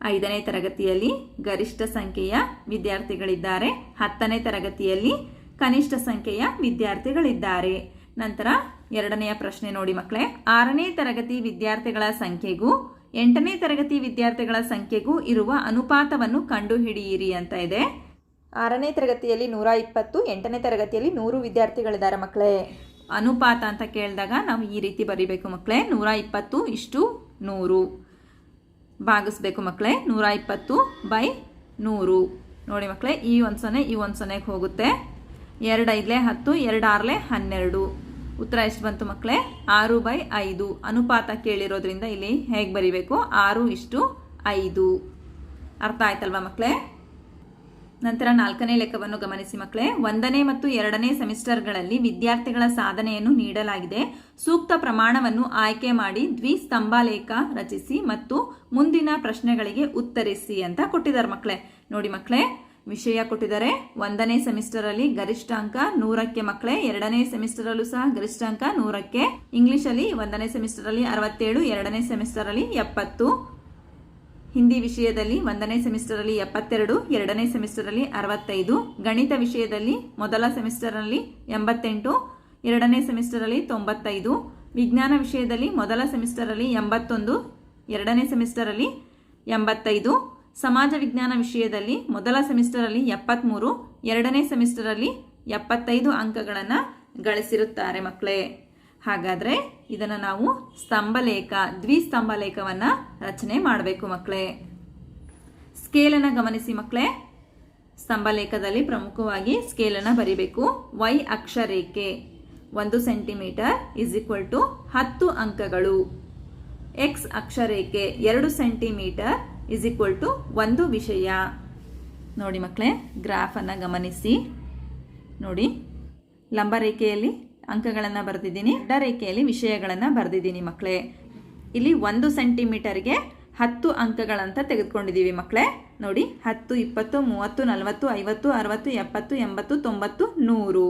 ಐದನೇ ತರಗತಿಯಲ್ಲಿ ಗರಿಷ್ಠ ಸಂಖ್ಯೆಯ ವಿದ್ಯಾರ್ಥಿಗಳಿದ್ದಾರೆ. ಹತ್ತನೇ ತರಗತಿಯಲ್ಲಿ ಕನಿಷ್ಠ ಸಂಖ್ಯೆಯ ವಿದ್ಯಾರ್ಥಿಗಳಿದ್ದಾರೆ. ನಂತರ ಎರಡನೆಯ ಪ್ರಶ್ನೆ ನೋಡಿ ಮಕ್ಕಳೇ. ಆರನೇ ತರಗತಿ ವಿದ್ಯಾರ್ಥಿಗಳ ಸಂಖ್ಯೆಗೂ ಎಂಟನೇ ತರಗತಿ ವಿದ್ಯಾರ್ಥಿಗಳ ಸಂಖ್ಯೆಗೂ ಇರುವ ಅನುಪಾತವನ್ನು ಕಂಡುಹಿಡಿಯಿರಿ ಅಂತ ಇದೆ. ಆರನೇ ತರಗತಿಯಲ್ಲಿ ನೂರ ಇಪ್ಪತ್ತು, ಎಂಟನೇ ತರಗತಿಯಲ್ಲಿ ನೂರು ವಿದ್ಯಾರ್ಥಿಗಳಿದ್ದಾರೆ ಮಕ್ಕಳೇ. ಅನುಪಾತ ಅಂತ ಕೇಳಿದಾಗ ನಾವು ಈ ರೀತಿ ಬರಿಬೇಕು ಮಕ್ಕಳೇ. ನೂರ ಇಪ್ಪತ್ತು ಇಷ್ಟು ನೂರು. ಭಾಗಿಸ್ಬೇಕು ಮಕ್ಕಳೇ. ನೂರ ಇಪ್ಪತ್ತು ಬೈ ನೂರು. ನೋಡಿ ಮಕ್ಕಳೇ, ಈ ಒಂದು ಸೊನ್ನೆ, ಈ ಒಂದು ಸೊನ್ನೆಗೆ ಹೋಗುತ್ತೆ. ಎರಡು ಐದಲೇ ಹತ್ತು, ಎರಡು ಆರಲೆ ಹನ್ನೆರಡು. ಉತ್ತರ ಎಷ್ಟು ಬಂತು ಮಕ್ಕಳೇ? ಆರು ಬೈ ಐದು. ಅನುಪಾತ ಕೇಳಿರೋದ್ರಿಂದ ಇಲ್ಲಿ ಹೇಗೆ ಬರೀಬೇಕು? ಆರು ಇಷ್ಟು ಐದು. ಅರ್ಥ ಆಯ್ತಲ್ವಾ ಮಕ್ಕಳೇ? ನಂತರ ನಾಲ್ಕನೇ ಲೆಕ್ಕವನ್ನು ಗಮನಿಸಿ ಮಕ್ಕಳೇ. ಒಂದನೇ ಮತ್ತು ಎರಡನೇ ಸೆಮಿಸ್ಟರ್ಗಳಲ್ಲಿ ವಿದ್ಯಾರ್ಥಿಗಳ ಸಾಧನೆಯನ್ನು ನೀಡಲಾಗಿದೆ. ಸೂಕ್ತ ಪ್ರಮಾಣವನ್ನು ಆಯ್ಕೆ ಮಾಡಿ ದ್ವಿಸ್ತಂಭಾಲೇಖ ರಚಿಸಿ ಮತ್ತು ಮುಂದಿನ ಪ್ರಶ್ನೆಗಳಿಗೆ ಉತ್ತರಿಸಿ ಅಂತ ಕೊಟ್ಟಿದ್ದಾರೆ ಮಕ್ಕಳೇ. ನೋಡಿ ಮಕ್ಕಳೇ, ವಿಷಯ ಕೊಟ್ಟಿದ್ದಾರೆ. ಒಂದನೇ ಸೆಮಿಸ್ಟರ್ ಅಲ್ಲಿ ಗರಿಷ್ಠ ಅಂಕ ನೂರಕ್ಕೆ ಮಕ್ಕಳೇ. ಎರಡನೇ ಸೆಮಿಸ್ಟರ್ ಅಲ್ಲೂ ಸಹ ಗರಿಷ್ಠ ಅಂಕ ನೂರಕ್ಕೆ. ಇಂಗ್ಲಿಷ್ ಅಲ್ಲಿ ಒಂದನೇ ಸೆಮಿಸ್ಟರ್ ಅಲ್ಲಿ ಅರವತ್ತೇಳು, ಎರಡನೇ ಸೆಮಿಸ್ಟರ್ ಅಲ್ಲಿ ಎಪ್ಪತ್ತು. ಹಿಂದಿ ವಿಷಯದಲ್ಲಿ ಒಂದನೇ ಸೆಮಿಸ್ಟರಲ್ಲಿ ಎಪ್ಪತ್ತೆರಡು, ಎರಡನೇ ಸೆಮಿಸ್ಟರಲ್ಲಿ ಅರವತ್ತೈದು, ಗಣಿತ ವಿಷಯದಲ್ಲಿ ಮೊದಲ ಸೆಮಿಸ್ಟರಲ್ಲಿ ಎಂಬತ್ತೆಂಟು, ಎರಡನೇ ಸೆಮಿಸ್ಟರಲ್ಲಿ ತೊಂಬತ್ತೈದು, ವಿಜ್ಞಾನ ವಿಷಯದಲ್ಲಿ ಮೊದಲ ಸೆಮಿಸ್ಟರಲ್ಲಿ ಎಂಬತ್ತೊಂದು, ಎರಡನೇ ಸೆಮಿಸ್ಟರಲ್ಲಿ ಎಂಬತ್ತೈದು, ಸಮಾಜ ವಿಜ್ಞಾನ ವಿಷಯದಲ್ಲಿ ಮೊದಲ ಸೆಮಿಸ್ಟರಲ್ಲಿ ಎಪ್ಪತ್ತ್ಮೂರು ಎರಡನೇ ಸೆಮಿಸ್ಟರಲ್ಲಿ ಎಪ್ಪತ್ತೈದು ಅಂಕಗಳನ್ನು ಗಳಿಸಿರುತ್ತಾರೆ ಮಕ್ಕಳೇ. ಹಾಗಾದರೆ ಇದನ್ನು ನಾವು ಸ್ತಂಭಲೇಖ, ದ್ವಿಸ್ತಂಭಲೇಖವನ್ನು ರಚನೆ ಮಾಡಬೇಕು ಮಕ್ಕಳೇ ಸ್ಕೇಲನ್ನು ಗಮನಿಸಿ ಮಕ್ಕಳೇ ಸ್ತಂಭಲೇಖದಲ್ಲಿ ಪ್ರಮುಖವಾಗಿ ಸ್ಕೇಲನ್ನು ಬರಿಬೇಕು. ವೈ ಅಕ್ಷರೇಖೆ. ಒಂದು ಸೆಂಟಿಮೀಟರ್ ಇಸ್ ಈಕ್ವಲ್ ಟು ಹತ್ತು ಅಂಕಗಳು. ಎಕ್ಸ್ ಅಕ್ಷರೇಖೆ ಎರಡು ಸೆಂಟಿಮೀಟರ್ ಇಸ್ ಈಕ್ವಲ್ ಟು ಒಂದು ವಿಷಯ. ನೋಡಿ ಮಕ್ಕಳೇ ಗ್ರಾಫನ್ನು ಗಮನಿಸಿ. ನೋಡಿ ಲಂಬರೇಖೆಯಲ್ಲಿ ಅಂಕಗಳನ್ನು ಬರೆದಿದ್ದೀನಿ. ಅಡ್ಡ ರೇಖೆಯಲ್ಲಿ ವಿಷಯಗಳನ್ನು ಬರೆದಿದ್ದೀನಿ ಮಕ್ಕಳೇ ಇಲ್ಲಿ ಒಂದು ಸೆಂಟಿಮೀಟರ್ಗೆ ಹತ್ತು ಅಂಕಗಳಂತ ತೆಗೆದುಕೊಂಡಿದ್ದೀವಿ ಮಕ್ಕಳೇ ನೋಡಿ, ಹತ್ತು, ಇಪ್ಪತ್ತು, ಮೂವತ್ತು, ನಲವತ್ತು, ಐವತ್ತು, ಅರವತ್ತು, ಎಪ್ಪತ್ತು, ಎಂಬತ್ತು, ತೊಂಬತ್ತು, ನೂರು.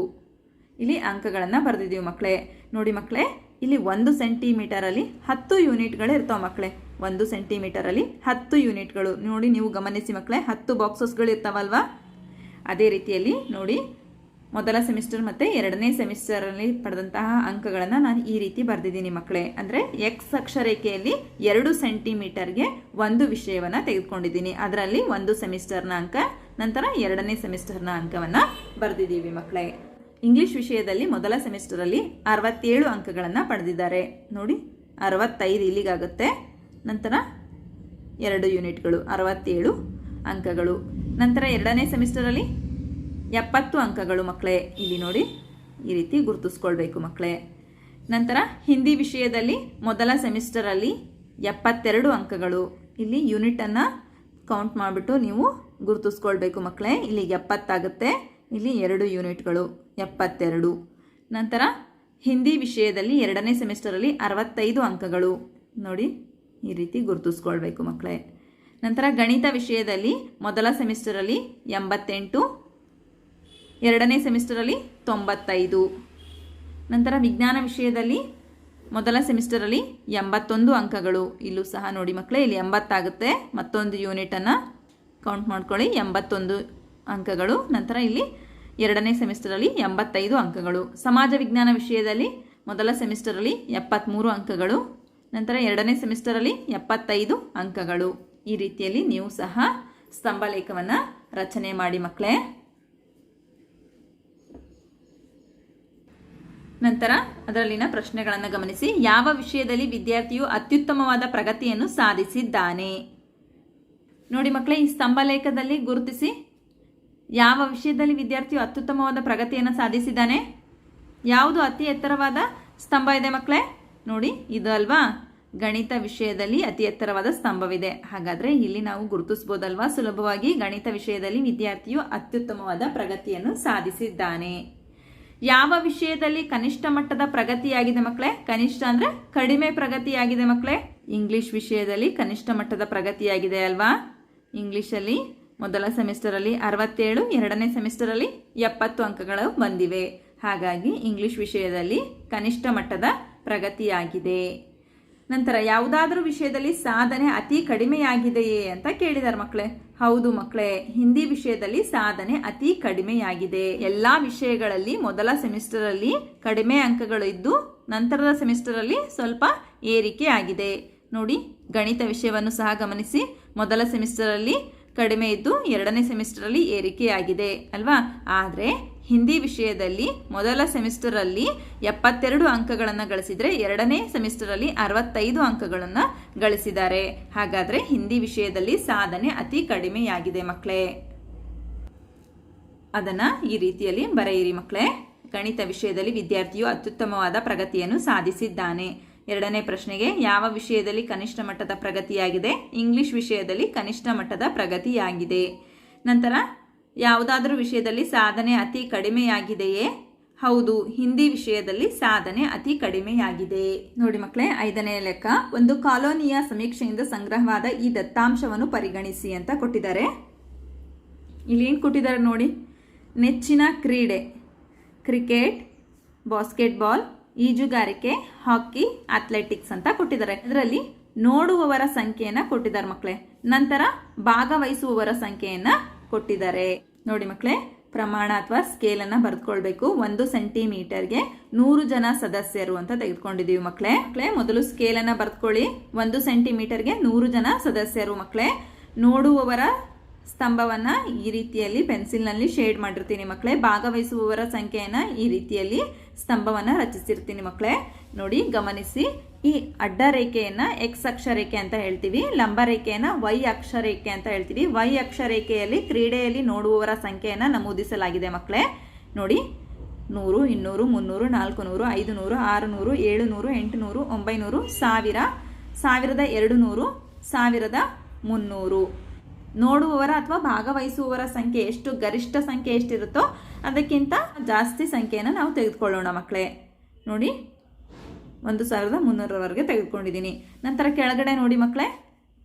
ಇಲ್ಲಿ ಅಂಕಗಳನ್ನು ಬರೆದಿದ್ದೀವಿ ಮಕ್ಕಳೇ ನೋಡಿ ಮಕ್ಕಳೇ ಇಲ್ಲಿ ಒಂದು ಸೆಂಟಿಮೀಟರಲ್ಲಿ ಹತ್ತು ಯೂನಿಟ್ಗಳು ಇರ್ತಾವೆ ಮಕ್ಕಳೇ ಒಂದು ಸೆಂಟಿಮೀಟರಲ್ಲಿ ಹತ್ತು ಯೂನಿಟ್ಗಳು. ನೋಡಿ, ನೀವು ಗಮನಿಸಿ ಮಕ್ಕಳೇ ಹತ್ತು ಬಾಕ್ಸಸ್ಗಳು ಇರ್ತಾವಲ್ವಾ? ಅದೇ ರೀತಿಯಲ್ಲಿ ನೋಡಿ ಮೊದಲ ಸೆಮಿಸ್ಟರ್ ಮತ್ತು ಎರಡನೇ ಸೆಮಿಸ್ಟರಲ್ಲಿ ಪಡೆದಂತಹ ಅಂಕಗಳನ್ನು ನಾನು ಈ ರೀತಿ ಬರೆದಿದ್ದೀನಿ ಮಕ್ಕಳೇ. ಅಂದರೆ ಎಕ್ಸ್ ಅಕ್ಷರೇಖೆಯಲ್ಲಿ ಎರಡು ಸೆಂಟಿಮೀಟರ್ಗೆ ಒಂದು ವಿಷಯವನ್ನು ತೆಗೆದುಕೊಂಡಿದ್ದೀನಿ. ಅದರಲ್ಲಿ ಒಂದು ಸೆಮಿಸ್ಟರ್ನ ಅಂಕ, ನಂತರ ಎರಡನೇ ಸೆಮಿಸ್ಟರ್ನ ಅಂಕವನ್ನು ಬರೆದಿದ್ದೀವಿ ಮಕ್ಕಳೇ. ಇಂಗ್ಲಿಷ್ ವಿಷಯದಲ್ಲಿ ಮೊದಲ ಸೆಮಿಸ್ಟರಲ್ಲಿ ಅರವತ್ತೇಳು ಅಂಕಗಳನ್ನು ಪಡೆದಿದ್ದಾರೆ. ನೋಡಿ, ಅರವತ್ತೈದು ಇಲ್ಲಿಗಾಗುತ್ತೆ. ನಂತರ ಎರಡು ಯೂನಿಟ್ಗಳು, ಅರವತ್ತೇಳು ಅಂಕಗಳು. ನಂತರ ಎರಡನೇ ಸೆಮಿಸ್ಟರಲ್ಲಿ ಎಪ್ಪತ್ತು ಅಂಕಗಳು ಮಕ್ಕಳೇ ಇಲ್ಲಿ ನೋಡಿ, ಈ ರೀತಿ ಗುರುತಿಸ್ಕೊಳ್ಬೇಕು ಮಕ್ಕಳೇ ನಂತರ ಹಿಂದಿ ವಿಷಯದಲ್ಲಿ ಮೊದಲ ಸೆಮಿಸ್ಟರಲ್ಲಿ ಎಪ್ಪತ್ತೆರಡು ಅಂಕಗಳು. ಇಲ್ಲಿ ಯೂನಿಟನ್ನು ಕೌಂಟ್ ಮಾಡಿಬಿಟ್ಟು ನೀವು ಗುರುತಿಸ್ಕೊಳ್ಬೇಕು ಮಕ್ಕಳೇ ಇಲ್ಲಿ ಎಪ್ಪತ್ತಾಗುತ್ತೆ. ಇಲ್ಲಿ ಎರಡು ಯೂನಿಟ್ಗಳು ಎಪ್ಪತ್ತೆರಡು. ನಂತರ ಹಿಂದಿ ವಿಷಯದಲ್ಲಿ ಎರಡನೇ ಸೆಮಿಸ್ಟರಲ್ಲಿ ಅರವತ್ತೈದು ಅಂಕಗಳು. ನೋಡಿ, ಈ ರೀತಿ ಗುರುತಿಸ್ಕೊಳ್ಬೇಕು ಮಕ್ಕಳೇ ನಂತರ ಗಣಿತ ವಿಷಯದಲ್ಲಿ ಮೊದಲ ಸೆಮಿಸ್ಟರಲ್ಲಿ ಎಂಬತ್ತೆಂಟು ಎರಡನೇ ಸೆಮಿಸ್ಟರಲ್ಲಿ ತೊಂಬತ್ತೈದು. ನಂತರ ವಿಜ್ಞಾನ ವಿಷಯದಲ್ಲಿ ಮೊದಲ ಸೆಮಿಸ್ಟರಲ್ಲಿ ಎಂಬತ್ತೊಂದು ಅಂಕಗಳು. ಇಲ್ಲೂ ಸಹ ನೋಡಿ ಮಕ್ಕಳೇ ಇಲ್ಲಿ ಎಂಬತ್ತಾಗುತ್ತೆ. ಮತ್ತೊಂದು ಯೂನಿಟನ್ನು ಕೌಂಟ್ ಮಾಡ್ಕೊಳ್ಳಿ. ಎಂಬತ್ತೊಂದು ಅಂಕಗಳು. ನಂತರ ಇಲ್ಲಿ ಎರಡನೇ ಸೆಮಿಸ್ಟರಲ್ಲಿ ಎಂಬತ್ತೈದು ಅಂಕಗಳು. ಸಮಾಜ ವಿಜ್ಞಾನ ವಿಷಯದಲ್ಲಿ ಮೊದಲ ಸೆಮಿಸ್ಟರಲ್ಲಿ ಎಪ್ಪತ್ತ್ಮೂರು ಅಂಕಗಳು. ನಂತರ ಎರಡನೇ ಸೆಮಿಸ್ಟರಲ್ಲಿ ಎಪ್ಪತ್ತೈದು ಅಂಕಗಳು. ಈ ರೀತಿಯಲ್ಲಿ ನೀವು ಸಹ ಸ್ತಂಭಲೇಖವನ್ನು ರಚನೆ ಮಾಡಿ ಮಕ್ಕಳೇ ನಂತರ ಅದರಲ್ಲಿನ ಪ್ರಶ್ನೆಗಳನ್ನು ಗಮನಿಸಿ. ಯಾವ ವಿಷಯದಲ್ಲಿ ವಿದ್ಯಾರ್ಥಿಯು ಅತ್ಯುತ್ತಮವಾದ ಪ್ರಗತಿಯನ್ನು ಸಾಧಿಸಿದ್ದಾನೆ? ನೋಡಿ ಮಕ್ಕಳೇ, ಈ ಸ್ತಂಭಲೇಖದಲ್ಲಿ ಗುರುತಿಸಿ. ಯಾವ ವಿಷಯದಲ್ಲಿ ವಿದ್ಯಾರ್ಥಿಯು ಅತ್ಯುತ್ತಮವಾದ ಪ್ರಗತಿಯನ್ನು ಸಾಧಿಸಿದ್ದಾನೆ? ಯಾವುದು ಅತಿ ಎತ್ತರವಾದ ಸ್ತಂಭ ಇದೆ ಮಕ್ಕಳೇ? ನೋಡಿ, ಇದು ಅಲ್ವಾ? ಗಣಿತ ವಿಷಯದಲ್ಲಿ ಅತಿ ಎತ್ತರವಾದ ಸ್ತಂಭವಿದೆ. ಹಾಗಾದರೆ ಇಲ್ಲಿ ನಾವು ಗುರುತಿಸ್ಬೋದಲ್ವಾ ಸುಲಭವಾಗಿ ಗಣಿತ ವಿಷಯದಲ್ಲಿ ವಿದ್ಯಾರ್ಥಿಯು ಅತ್ಯುತ್ತಮವಾದ ಪ್ರಗತಿಯನ್ನು ಸಾಧಿಸಿದ್ದಾನೆ. ಯಾವ ವಿಷಯದಲ್ಲಿ ಕನಿಷ್ಠ ಮಟ್ಟದ ಪ್ರಗತಿಯಾಗಿದೆ ಮಕ್ಕಳೇ? ಕನಿಷ್ಠ ಅಂದರೆ ಕಡಿಮೆ ಪ್ರಗತಿಯಾಗಿದೆ ಮಕ್ಕಳೇ. ಇಂಗ್ಲಿಷ್ ವಿಷಯದಲ್ಲಿ ಕನಿಷ್ಠ ಮಟ್ಟದ ಪ್ರಗತಿಯಾಗಿದೆ ಅಲ್ವಾ? ಇಂಗ್ಲಿಷಲ್ಲಿ ಮೊದಲ ಸೆಮಿಸ್ಟರಲ್ಲಿ ಅರವತ್ತೇಳು, ಎರಡನೇ ಸೆಮಿಸ್ಟರಲ್ಲಿ ಎಪ್ಪತ್ತು ಅಂಕಗಳು ಬಂದಿವೆ. ಹಾಗಾಗಿ ಇಂಗ್ಲಿಷ್ ವಿಷಯದಲ್ಲಿ ಕನಿಷ್ಠ ಮಟ್ಟದ ಪ್ರಗತಿಯಾಗಿದೆ. ನಂತರ ಯಾವುದಾದ್ರೂ ವಿಷಯದಲ್ಲಿ ಸಾಧನೆ ಅತಿ ಕಡಿಮೆಯಾಗಿದೆಯೇ ಅಂತ ಕೇಳಿದಾರೆ ಮಕ್ಕಳೇ ಹೌದು ಮಕ್ಕಳೇ ಹಿಂದಿ ವಿಷಯದಲ್ಲಿ ಸಾಧನೆ ಅತಿ ಕಡಿಮೆಯಾಗಿದೆ. ಎಲ್ಲ ವಿಷಯಗಳಲ್ಲಿ ಮೊದಲ ಸೆಮಿಸ್ಟರ್ ಅಲ್ಲಿ ಕಡಿಮೆ ಅಂಕಗಳು ಇದ್ದು, ನಂತರದ ಸೆಮಿಸ್ಟರ್ ಅಲ್ಲಿ ಸ್ವಲ್ಪ ಏರಿಕೆ ಆಗಿದೆ. ನೋಡಿ, ಗಣಿತ ವಿಷಯವನ್ನು ಸಹ ಗಮನಿಸಿ. ಮೊದಲ ಸೆಮಿಸ್ಟರ್ ಅಲ್ಲಿ ಕಡಿಮೆ ಇದ್ದು, ಎರಡನೇ ಸೆಮಿಸ್ಟರ್ ಅಲ್ಲಿ ಏರಿಕೆಯಾಗಿದೆ ಅಲ್ವಾ? ಆದರೆ ಹಿಂದಿ ವಿಷಯದಲ್ಲಿ ಮೊದಲ ಸೆಮಿಸ್ಟರಲ್ಲಿ ಎಪ್ಪತ್ತೆರಡು ಅಂಕಗಳನ್ನು ಗಳಿಸಿದರೆ ಎರಡನೇ ಸೆಮಿಸ್ಟರಲ್ಲಿ ಅರವತ್ತೈದು ಅಂಕಗಳನ್ನು ಗಳಿಸಿದ್ದಾರೆ. ಹಾಗಾದರೆ ಹಿಂದಿ ವಿಷಯದಲ್ಲಿ ಸಾಧನೆ ಅತಿ ಕಡಿಮೆಯಾಗಿದೆ ಮಕ್ಕಳೇ ಅದನ್ನು ಈ ರೀತಿಯಲ್ಲಿ ಬರೆಯಿರಿ ಮಕ್ಕಳೇ ಗಣಿತ ವಿಷಯದಲ್ಲಿ ವಿದ್ಯಾರ್ಥಿಯು ಅತ್ಯುತ್ತಮವಾದ ಪ್ರಗತಿಯನ್ನು ಸಾಧಿಸಿದ್ದಾನೆ. ಎರಡನೇ ಪ್ರಶ್ನೆಗೆ, ಯಾವ ವಿಷಯದಲ್ಲಿ ಕನಿಷ್ಠ ಮಟ್ಟದ ಪ್ರಗತಿಯಾಗಿದೆ? ಇಂಗ್ಲಿಷ್ ವಿಷಯದಲ್ಲಿ ಕನಿಷ್ಠ ಮಟ್ಟದ ಪ್ರಗತಿಯಾಗಿದೆ. ನಂತರ ಯಾವುದಾದ್ರೂ ವಿಷಯದಲ್ಲಿ ಸಾಧನೆ ಅತಿ ಕಡಿಮೆಯಾಗಿದೆಯೇ? ಹೌದು, ಹಿಂದಿ ವಿಷಯದಲ್ಲಿ ಸಾಧನೆ ಅತಿ ಕಡಿಮೆಯಾಗಿದೆ. ನೋಡಿ ಮಕ್ಕಳೇ, ಐದನೇ ಲೆಕ್ಕ. ಒಂದು ಕಾಲೋನಿಯ ಸಮೀಕ್ಷೆಯಿಂದ ಸಂಗ್ರಹವಾದ ಈ ದತ್ತಾಂಶವನ್ನು ಪರಿಗಣಿಸಿ ಅಂತ ಕೊಟ್ಟಿದ್ದಾರೆ. ಇಲ್ಲಿ ಏನು ಕೊಟ್ಟಿದ್ದಾರೆ ನೋಡಿ? ನೆಚ್ಚಿನ ಕ್ರೀಡೆ. ಕ್ರಿಕೆಟ್, ಬಾಸ್ಕೆಟ್ಬಾಲ್, ಈಜುಗಾರಿಕೆ, ಹಾಕಿ, ಅಥ್ಲೆಟಿಕ್ಸ್ ಅಂತ ಕೊಟ್ಟಿದ್ದಾರೆ. ಇದರಲ್ಲಿ ನೋಡುವವರ ಸಂಖ್ಯೆಯನ್ನು ಕೊಟ್ಟಿದ್ದಾರೆ ಮಕ್ಕಳೇ. ನಂತರ ಭಾಗವಹಿಸುವವರ ಸಂಖ್ಯೆಯನ್ನ ಕೊಟ್ಟಿದ್ದಾರೆ. ನೋಡಿ ಮಕ್ಕಳೇ, ಪ್ರಮಾಣ ಅಥವಾ ಸ್ಕೇಲ್ ಅನ್ನ ಬರೆದುಕೊಳ್ಬೇಕು. ಒಂದು ಸೆಂಟಿಮೀಟರ್ಗೆ ನೂರು ಜನ ಸದಸ್ಯರು ಅಂತ ತೆಗೆದುಕೊಂಡಿದೀವಿ ಮಕ್ಕಳೇ. ಮಕ್ಕಳೇ, ಮೊದಲು ಸ್ಕೇಲ್ ಅನ್ನ ಬರೆದುಕೊಳ್ಳಿ. ಒಂದು ಸೆಂಟಿಮೀಟರ್ಗೆ ನೂರು ಜನ ಸದಸ್ಯರು ಮಕ್ಕಳೇ. ನೋಡುವವರ ಸ್ತಂಭವನ್ನ ಈ ರೀತಿಯಲ್ಲಿ ಪೆನ್ಸಿಲ್ನಲ್ಲಿ ಶೇಡ್ ಮಾಡಿರ್ತೀನಿ ಮಕ್ಕಳೇ. ಭಾಗವಹಿಸುವವರ ಸಂಖ್ಯೆಯನ್ನ ಈ ರೀತಿಯಲ್ಲಿ ಸ್ತಂಭವನ್ನ ರಚಿಸಿರ್ತೀನಿ ಮಕ್ಕಳೇ. ನೋಡಿ, ಗಮನಿಸಿ. ಈ ಅಡ್ಡ ರೇಖೆಯನ್ನು ಎಕ್ಸ್ ಅಕ್ಷರೇಖೆ ಅಂತ ಹೇಳ್ತೀವಿ, ಲಂಬ ರೇಖೆಯನ್ನ ವೈ ಅಕ್ಷರೇಖೆ ಅಂತ ಹೇಳ್ತೀವಿ. ವೈ ಅಕ್ಷರೇಖೆಯಲ್ಲಿ ಕ್ರೀಡೆಯಲ್ಲಿ ನೋಡುವವರ ಸಂಖ್ಯೆಯನ್ನು ನಮೂದಿಸಲಾಗಿದೆ ಮಕ್ಕಳೇ ನೋಡಿ, ನೂರು, ಇನ್ನೂರು, ಮುನ್ನೂರು ನಾಲ್ಕು ನೂರು ಐದು ನೂರು ಆರು ನೂರು ಏಳು ನೂರು ಎಂಟು ನೂರು ಒಂಬೈನೂರು, ಸಾವಿರ. ಸಾವಿರದ ಎರಡು ನೂರು ಸಾವಿರದ ಮುನ್ನೂರು. ನೋಡುವವರ ಅಥವಾ ಭಾಗವಹಿಸುವವರ ಸಂಖ್ಯೆ ಎಷ್ಟು, ಗರಿಷ್ಠ ಸಂಖ್ಯೆ ಎಷ್ಟಿರುತ್ತೋ ಅದಕ್ಕಿಂತ ಜಾಸ್ತಿ ಸಂಖ್ಯೆಯನ್ನು ನಾವು ತೆಗೆದುಕೊಳ್ಳೋಣ ಮಕ್ಕಳೇ ನೋಡಿ ಒಂದು ಸಾವಿರದ ಮುನ್ನೂರವರೆಗೆ ತೆಗೆದುಕೊಂಡಿದ್ದೀನಿ. ನಂತರ ಕೆಳಗಡೆ ನೋಡಿ ಮಕ್ಕಳೇ,